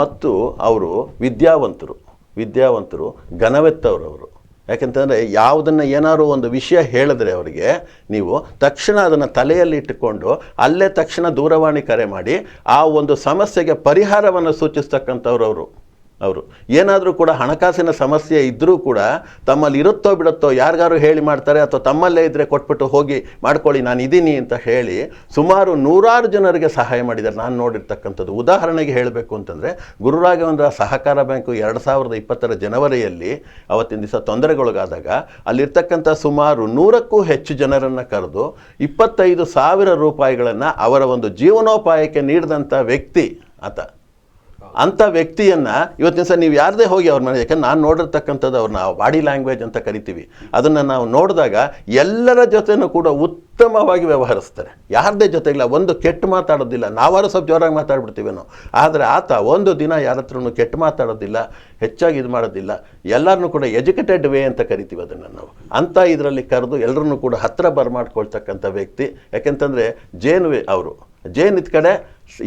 ಮತ್ತು ಅವರು ವಿದ್ಯಾವಂತರು. ವಿದ್ಯಾವಂತರು, ಘನವೆತ್ತವರವರು. ಯಾಕೆಂತಂದರೆ ಯಾವುದನ್ನು ಏನಾದ್ರು ಒಂದು ವಿಷಯ ಹೇಳಿದ್ರೆ ಅವರಿಗೆ, ನೀವು ತಕ್ಷಣ ಅದನ್ನು ತಲೆಯಲ್ಲಿ ಇಟ್ಟುಕೊಂಡು ಅಲ್ಲೇ ತಕ್ಷಣ ದೂರವಾಣಿ ಕರೆ ಮಾಡಿ ಆ ಒಂದು ಸಮಸ್ಯೆಗೆ ಪರಿಹಾರವನ್ನು ಸೂಚಿಸ್ತಕ್ಕಂಥವ್ರು ಅವರು. ಅವರು. ಏನಾದರೂ ಕೂಡ ಹಣಕಾಸಿನ ಸಮಸ್ಯೆ ಇದ್ದರೂ ಕೂಡ ತಮ್ಮಲ್ಲಿ ಇರುತ್ತೋ ಬಿಡುತ್ತೋ ಯಾರಿಗಾರು ಹೇಳಿ ಮಾಡ್ತಾರೆ ಅಥವಾ ತಮ್ಮಲ್ಲೇ ಇದ್ದರೆ ಕೊಟ್ಬಿಟ್ಟು ಹೋಗಿ ಮಾಡ್ಕೊಳ್ಳಿ, ನಾನು ಇದ್ದೀನಿ ಅಂತ ಹೇಳಿ ಸುಮಾರು ನೂರಾರು ಜನರಿಗೆ ಸಹಾಯ ಮಾಡಿದ್ದಾರೆ. ನಾನು ನೋಡಿರ್ತಕ್ಕಂಥದ್ದು. ಉದಾಹರಣೆಗೆ ಹೇಳಬೇಕು ಅಂತಂದರೆ ಗುರುರಾಘವೇಂದ್ರ ಸಹಕಾರ ಬ್ಯಾಂಕು ಎರಡು ಸಾವಿರದ ಇಪ್ಪತ್ತರ ಜನವರಿಯಲ್ಲಿ ಅವತ್ತಿನ ದಿವಸ ತೊಂದರೆಗೊಳಗಾದಾಗ ಅಲ್ಲಿರ್ತಕ್ಕಂಥ ಸುಮಾರು ನೂರಕ್ಕೂ ಹೆಚ್ಚು ಜನರನ್ನು ಕರೆದು ಇಪ್ಪತ್ತೈದು ಸಾವಿರ ರೂಪಾಯಿಗಳನ್ನು ಅವರ ಒಂದು ಜೀವನೋಪಾಯಕ್ಕೆ ನೀಡಿದಂಥ ವ್ಯಕ್ತಿ ಆತ. ಅಂಥ ವ್ಯಕ್ತಿಯನ್ನು ಇವತ್ತಿನ ದಿವಸ ನೀವು ಯಾರದೇ ಹೋಗಿ ಅವ್ರ ಮನೆ ಯಾಕಂದ್ರೆ ನಾನು ನೋಡಿರ್ತಕ್ಕಂಥದ್ದು ಅವ್ರನ್ನ ಬಾಡಿ ಲ್ಯಾಂಗ್ವೇಜ್ ಅಂತ ಕರಿತೀವಿ. ಅದನ್ನು ನಾವು ನೋಡಿದಾಗ ಎಲ್ಲರ ಜೊತೆನೂ ಕೂಡ ಉತ್ತಮವಾಗಿ ವ್ಯವಹರಿಸ್ತಾರೆ. ಯಾರದೇ ಜೊತೆಗಿಲ್ಲ, ಒಂದು ಕೆಟ್ಟ ಮಾತಾಡೋದಿಲ್ಲ. ನಾವಾರು ಸ್ವಲ್ಪ ಜೋರಾಗಿ ಮಾತಾಡ್ಬಿಡ್ತೀವೇನೋ. ಆದರೆ ಆತ ಒಂದು ದಿನ ಯಾರ ಹತ್ರನು ಕೆಟ್ಟ ಮಾತಾಡೋದಿಲ್ಲ, ಹೆಚ್ಚಾಗಿ ಇದು ಮಾಡೋದಿಲ್ಲ. ಎಲ್ಲರನ್ನೂ ಕೂಡ ಎಜುಕೇಟೆಡ್ ವೇ ಅಂತ ಕರಿತೀವಿ ಅದನ್ನು ನಾವು. ಅಂಥ ಇದರಲ್ಲಿ ಕರೆದು ಎಲ್ಲರನ್ನೂ ಕೂಡ ಹತ್ತಿರ ಬರ್ಮಾಡ್ಕೊಳ್ತಕ್ಕಂಥ ವ್ಯಕ್ತಿ. ಯಾಕೆಂತಂದರೆ ಜೇನುವೆ ಅವರು. ಜೇನ್ ಇದ್ ಕಡೆ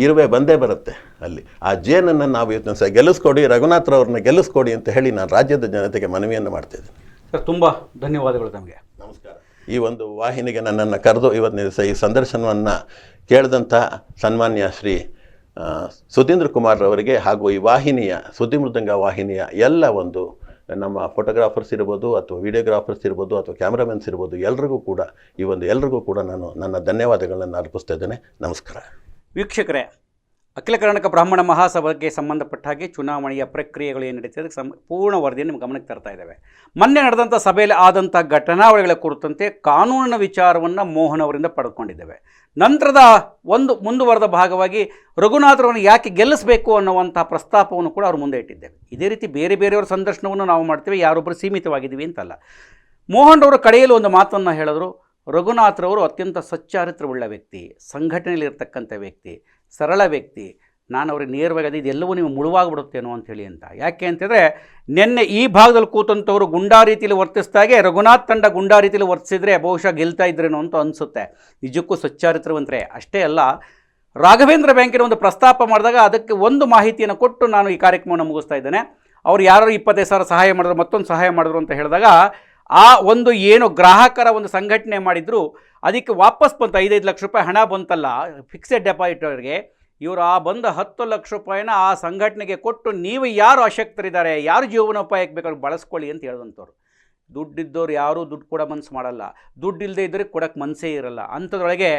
ಇರುವೆ ಬಂದೇ ಬರುತ್ತೆ ಅಲ್ಲಿ. ಆ ಜೇನನ್ನು ನಾವು ಇವತ್ತಿನ ಸಹ ಗೆಲ್ಲಿಸ್ಕೊಡಿ ರಘುನಾಥ್ರವ್ರನ್ನ ಗೆಲ್ಲಿಸ್ಕೊಡಿ ಅಂತ ಹೇಳಿ ನಾನು ರಾಜ್ಯದ ಜನತೆಗೆ ಮನವಿಯನ್ನು ಮಾಡ್ತಿದ್ದೀನಿ ಸರ್ ತುಂಬ ಧನ್ಯವಾದಗಳು ತಮಗೆ. ನಮಸ್ಕಾರ. ಈ ಒಂದು ವಾಹಿನಿಗೆ ನನ್ನನ್ನು ಕರೆದು ಇವತ್ತಿನ ದಿವಸ ಈ ಸಂದರ್ಶನವನ್ನು ಕೇಳಿದಂಥ ಸನ್ಮಾನ್ಯ ಶ್ರೀ ಸುಧೀಂದ್ರ ಕುಮಾರ್ ಅವರಿಗೆ ಹಾಗೂ ಈ ವಾಹಿನಿಯ ಸುದ್ದಿ ಮೃದಂಗ ವಾಹಿನಿಯ ಎಲ್ಲ ಒಂದು ನಮ್ಮ ಫೋಟೋಗ್ರಾಫರ್ಸ್ ಇರ್ಬೋದು ಅಥವಾ ವಿಡಿಯೋಗ್ರಾಫರ್ಸ್ ಇರ್ಬೋದು ಅಥವಾ ಕ್ಯಾಮ್ರಾಮನ್ಸ್ ಇರ್ಬೋದು ಎಲ್ರಿಗೂ ಕೂಡ ಈ ಒಂದು ಎಲ್ರಿಗೂ ಕೂಡ ನಾನು ನನ್ನ ಧನ್ಯವಾದಗಳನ್ನು ಅರ್ಪಿಸ್ತಾ ಇದ್ದೇನೆ. ನಮಸ್ಕಾರ. ವೀಕ್ಷಕರೇ, ಅಖಿಲ ಕರ್ನಾಟಕ ಬ್ರಾಹ್ಮಣ ಮಹಾಸಭೆಗೆ ಸಂಬಂಧಪಟ್ಟ ಹಾಗೆ ಚುನಾವಣೆಯ ಪ್ರಕ್ರಿಯೆಗಳು ಏನು ನಡೀತದೆ ಸಂ, ಪೂರ್ಣ ವರದಿಯನ್ನು ನಿಮ್ಮ ಗಮನಕ್ಕೆ ತರ್ತಾ ಇದ್ದೇವೆ. ಮೊನ್ನೆ ನಡೆದಂಥ ಸಭೆಯಲ್ಲಿ ಆದಂಥ ಘಟನಾವಳಿಗಳ ಕುರಿತಂತೆ ಕಾನೂನಿನ ವಿಚಾರವನ್ನು ಮೋಹನ್ ಅವರಿಂದ ಪಡೆದುಕೊಂಡಿದ್ದೇವೆ ನಂತರದ ಒಂದು ಮುಂದುವರೆದ ಭಾಗವಾಗಿ ರಘುನಾಥರವನ್ನು ಯಾಕೆ ಗೆಲ್ಲಿಸಬೇಕು ಅನ್ನುವಂಥ ಪ್ರಸ್ತಾಪವನ್ನು ಕೂಡ ಅವರು ಮುಂದೆ ಇಟ್ಟಿದ್ದೇವೆ. ಇದೇ ರೀತಿ ಬೇರೆ ಬೇರೆಯವರ ಸಂದರ್ಶನವನ್ನು ನಾವು ಮಾಡ್ತೇವೆ ಯಾರೊಬ್ಬರು ಸೀಮಿತವಾಗಿದ್ದೀವಿ ಅಂತಲ್ಲ. ಮೋಹನ್ ಅವರು ಕಡೆಯಲ್ಲಿ ಒಂದು ಮಾತನ್ನು ಹೇಳಿದ್ರು ರಘುನಾಥ್ರವರು ಅತ್ಯಂತ ಸಚ್ಚಾರಿತ್ರವುಳ್ಳ ವ್ಯಕ್ತಿ, ಸಂಘಟನೆಯಲ್ಲಿರ್ತಕ್ಕಂಥ ವ್ಯಕ್ತಿ, ಸರಳ ವ್ಯಕ್ತಿ. ನಾನು ಅವ್ರಿಗೆ ನೇರವಾಗಿ ಅದು ಇದೆಲ್ಲವೂ ನೀವು ಮುಳುವಾಗ್ಬಿಡುತ್ತೇನೋ ಅಂಥೇಳಿ ಅಂತ. ಯಾಕೆ ಅಂತಂದರೆ, ನಿನ್ನೆ ಈ ಭಾಗದಲ್ಲಿ ಕೂತಂಥವ್ರು ಗುಂಡಾ ರೀತಿಯಲ್ಲಿ ವರ್ತಿಸಿದಾಗೆ ರಘುನಾಥ್ ತಂಡ ಗುಂಡಾ ರೀತಿಯಲ್ಲಿ ವರ್ತಿಸಿದ್ರೆ ಬಹುಶಃ ಗೆಲ್ತಾ ಇದ್ರೇನೋ ಅಂತ ಅನಿಸುತ್ತೆ. ನಿಜಕ್ಕೂ ಸಚ್ಚಾರಿತ್ರವಂತರೆ. ಅಷ್ಟೇ ಅಲ್ಲ, ರಾಘವೇಂದ್ರ ಬ್ಯಾಂಕಿನ ಒಂದು ಪ್ರಸ್ತಾಪ ಮಾಡಿದಾಗ ಅದಕ್ಕೆ ಒಂದು ಮಾಹಿತಿಯನ್ನು ಕೊಟ್ಟು ನಾನು ಈ ಕಾರ್ಯಕ್ರಮವನ್ನು ಮುಗಿಸ್ತಾ ಇದ್ದೇನೆ. ಅವ್ರು ಯಾರು ಇಪ್ಪತ್ತೈದು ಸಾವಿರ ಸಹಾಯ ಮಾಡಿದ್ರು, ಮತ್ತೊಂದು ಸಹಾಯ ಮಾಡಿದ್ರು ಅಂತ ಹೇಳಿದಾಗ ಆ ಒಂದು ಏನು ಗ್ರಾಹಕರ ಒಂದು ಸಂಘಟನೆ ಮಾಡಿದ್ರು, ಅದಕ್ಕೆ ವಾಪಸ್ ಬಂತು ಐದೈದು ಲಕ್ಷ ರೂಪಾಯಿ ಹಣ ಬಂತಲ್ಲ ಫಿಕ್ಸೆಡ್ ಡೆಪಾಸಿಟ್ ಅವರಿಗೆ, ಇವರು ಆ ಬಂದ ಹತ್ತು ಲಕ್ಷ ರೂಪಾಯಿನ ಆ ಸಂಘಟನೆಗೆ ಕೊಟ್ಟು ನೀವು ಯಾರು ಅಶಕ್ತರಿದ್ದಾರೆ, ಯಾರು ಜೀವನೋಪಾಯಕ್ಕೆ ಬೇಕಾದ್ರೆ ಬಳಸ್ಕೊಳ್ಳಿ ಅಂತ ಹೇಳಿದಂಥವ್ರು. ದುಡ್ಡಿದ್ದವ್ರು ಯಾರೂ ದುಡ್ಡು ಕೂಡ ಮನಸ್ಸು ಮಾಡಲ್ಲ ದುಡ್ಡು ಇಲ್ಲದೆ ಇದ್ದರೆ ಕೊಡೋಕ್ಕೆ ಮನಸ್ಸೇ ಇರಲ್ಲ. ಅಂಥದ್ರೊಳಗೆ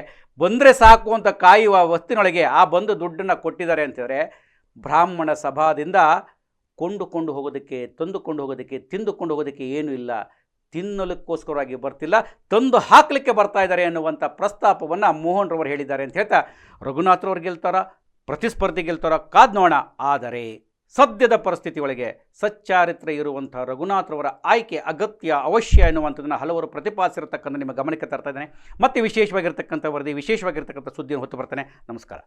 ಬಂದರೆ ಸಾಕು ಅಂತ ಕಾಯುವ ವಸ್ತಿನೊಳಗೆ ಆ ಬಂದು ದುಡ್ಡನ್ನು ಕೊಟ್ಟಿದ್ದಾರೆ ಅಂತಂದರೆ ಬ್ರಾಹ್ಮಣ ಸಭಾದಿಂದ ಕೊಂಡುಕೊಂಡು ಹೋಗೋದಕ್ಕೆ, ತಂದುಕೊಂಡು ಹೋಗೋದಕ್ಕೆ, ತಿಂದುಕೊಂಡು ಹೋಗೋದಕ್ಕೆ ಏನೂ ಇಲ್ಲ. ತಿನ್ನಲಿಕ್ಕೋಸ್ಕರವಾಗಿ ಬರ್ತಿಲ್ಲ, ತಂದು ಹಾಕಲಿಕ್ಕೆ ಬರ್ತಾ ಇದ್ದಾರೆ ಅನ್ನುವಂಥ ಪ್ರಸ್ತಾಪವನ್ನು ಮೋಹನ್ ರವರು ಹೇಳಿದ್ದಾರೆ ಅಂತ ಹೇಳ್ತಾ ರಘುನಾಥ್ರವ್ರು ಗೆಲ್ತಾರ, ಪ್ರತಿಸ್ಪರ್ಧಿ ಗೆಲ್ತಾರ, ಕಾದ್ ಆದರೆ ಸದ್ಯದ ಪರಿಸ್ಥಿತಿ ಒಳಗೆ ಸಚ್ಚಾರಿತ್ರ ಇರುವಂಥ ರಘುನಾಥ್ರವರ ಆಯ್ಕೆ ಅಗತ್ಯ, ಅವಶ್ಯ ಎನ್ನುವಂಥದ್ದನ್ನು ಹಲವರು ಪ್ರತಿಪಾದಿಸಿರತಕ್ಕಂಥ ನಿಮ್ಮ ಗಮನಕ್ಕೆ ತರ್ತಾ ಇದ್ದೇನೆ. ಮತ್ತೆ ವಿಶೇಷವಾಗಿರ್ತಕ್ಕಂಥ ವರದಿ, ವಿಶೇಷವಾಗಿರ್ತಕ್ಕಂಥ ಸುದ್ದಿಯನ್ನು ಹೊತ್ತು ಬರ್ತಾನೆ. ನಮಸ್ಕಾರ.